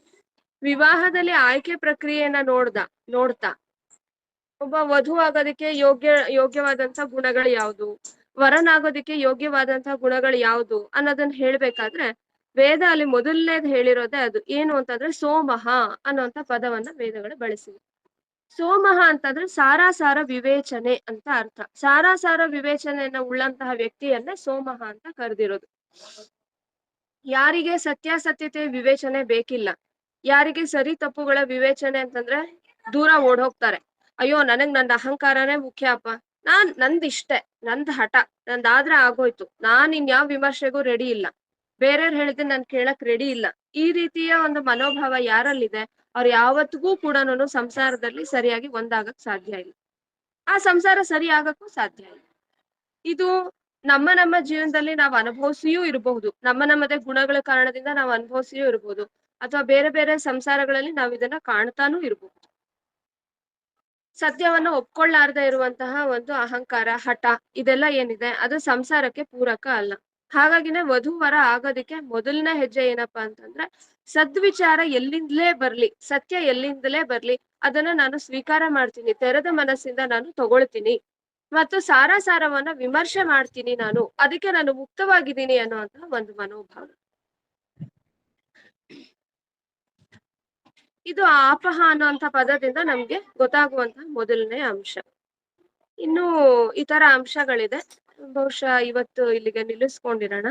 ವಿವಾಹದಲ್ಲಿ ಆಯ್ಕೆ ಪ್ರಕ್ರಿಯೆಯನ್ನ ನೋಡ್ದ, ನೋಡ್ತಾ. ಒಬ್ಬ ವಧು ಆಗೋದಕ್ಕೆ ಯೋಗ್ಯ ಯೋಗ್ಯವಾದಂತ ಗುಣಗಳು ಯಾವುದು? ವರನಾಗೋದಕ್ಕೆ ಯೋಗ್ಯವಾದಂತ ಗುಣಗಳು ಯಾವುದು ಅನ್ನೋದನ್ನ ಹೇಳ್ಬೇಕಾದ್ರೆ ವೇದ ಅಲ್ಲಿ ಮೊದಲನೇದ್ ಹೇಳಿರೋದೇ ಅದು. ಏನು ಅಂತಂದ್ರೆ ಸೋಮಹ ಅನ್ನುವಂತ ಪದವನ್ನ ವೇದಗಳು ಬಳಸಿವೆ. ಸೋಮಹ ಅಂತಂದ್ರೆ ಸಾರಾಸಾರ ವಿವೇಚನೆ ಅಂತ ಅರ್ಥ. ಸಾರಾಸಾರ ವಿವೇಚನೆಯನ್ನ ಉಳ್ಳಂತಹ ವ್ಯಕ್ತಿಯನ್ನ ಸೋಮಹ ಅಂತ ಕರೆದಿರೋದು. ಯಾರಿಗೆ ಸತ್ಯಾಸತ್ಯತೆ ವಿವೇಚನೆ ಬೇಕಿಲ್ಲ, ಯಾರಿಗೆ ಸರಿ ತಪ್ಪುಗಳ ವಿವೇಚನೆ ಅಂತಂದ್ರೆ ದೂರ ಓಡೋಗ್ತಾರೆ ಅಯ್ಯೋ, ನನಗ್ ನನ್ನ ಅಹಂಕಾರನೇ ಮುಖ್ಯ ಅಪ್ಪ. ನಾನ್ ನಂದ್ ಇಷ್ಟೇ ನಂದ್ ಹಠ, ನಂದಾದ್ರೆ ಆಗೋಯ್ತು. ನಾನ್ ಇನ್ಯಾವ ವಿಮರ್ಶೆಗೂ ರೆಡಿ ಇಲ್ಲ. ಬೇರೆಯವ್ರು ಹೇಳಿದ್ರೆ ನಾನ್ ಕೇಳಕ್ ರೆಡಿ ಇಲ್ಲ. ಈ ರೀತಿಯ ಒಂದು ಮನೋಭಾವ ಯಾರಲ್ಲಿದೆ? ಅವ್ರು ಯಾವತ್ತಿಗೂ ಕೂಡ ಸಂಸಾರದಲ್ಲಿ ಸರಿಯಾಗಿ ಒಂದಾಗಕ್ ಸಾಧ್ಯ ಇಲ್ಲ. ಆ ಸಂಸಾರ ಸರಿ ಆಗಕ್ಕೂ ಸಾಧ್ಯ ಇಲ್ಲ. ಇದು ನಮ್ಮ ನಮ್ಮ ಜೀವನದಲ್ಲಿ ನಾವು ಅನುಭವಿಸಿಯೂ ಇರಬಹುದು. ನಮ್ಮ ನಮ್ಮದೇ ಗುಣಗಳ ಕಾರಣದಿಂದ ನಾವು ಅನುಭವಿಸಿಯೂ ಇರಬಹುದು. ಅಥವಾ ಬೇರೆ ಬೇರೆ ಸಂಸಾರಗಳಲ್ಲಿ ನಾವು ಇದನ್ನ ಕಾಣ್ತಾನೂ ಇರಬಹುದು. ಸತ್ಯವನ್ನ ಒಪ್ಕೊಳ್ಳಾರ್ದೆ ಇರುವಂತಹ ಒಂದು ಅಹಂಕಾರ, ಹಠ ಇದೆಲ್ಲ ಏನಿದೆ? ಅದು ಸಂಸಾರಕ್ಕೆ ಪೂರಕ ಅಲ್ಲ. ಹಾಗಾಗಿನೇ ವಧುವರ ಆಗೋದಿಕ್ಕೆ ಮೊದಲನೇ ಹೆಜ್ಜೆ ಏನಪ್ಪಾ ಅಂತಂದ್ರೆ ಸದ್ವಿಚಾರ ಎಲ್ಲಿಂದಲೇ ಬರ್ಲಿ, ಸತ್ಯ ಎಲ್ಲಿಂದಲೇ ಬರ್ಲಿ, ಅದನ್ನ ನಾನು ಸ್ವೀಕಾರ ಮಾಡ್ತೀನಿ, ತೆರೆದ ಮನಸ್ಸಿಂದ ನಾನು ತಗೊಳ್ತೀನಿ. ಮತ್ತು ಸಾರಾಸಾರವನ್ನ ವಿಮರ್ಶೆ ಮಾಡ್ತೀನಿ ನಾನು, ಅದಕ್ಕೆ ನಾನು ಮುಕ್ತವಾಗಿದ್ದೀನಿ ಅನ್ನುವಂತಹ ಒಂದು ಮನೋಭಾವ. ಇದು ಆಪಹ ಅನ್ನುವಂಥ ಪದದಿಂದ ನಮ್ಗೆ ಗೊತ್ತಾಗುವಂತಹ ಮೊದಲನೇ ಅಂಶ. ಇನ್ನು ಇತರ ಅಂಶಗಳಿದೆ. ಬಹುಶಃ ಇವತ್ತು ಇಲ್ಲಿಗೆ ನಿಲ್ಲಿಸ್ಕೊಂಡಿರೋಣ.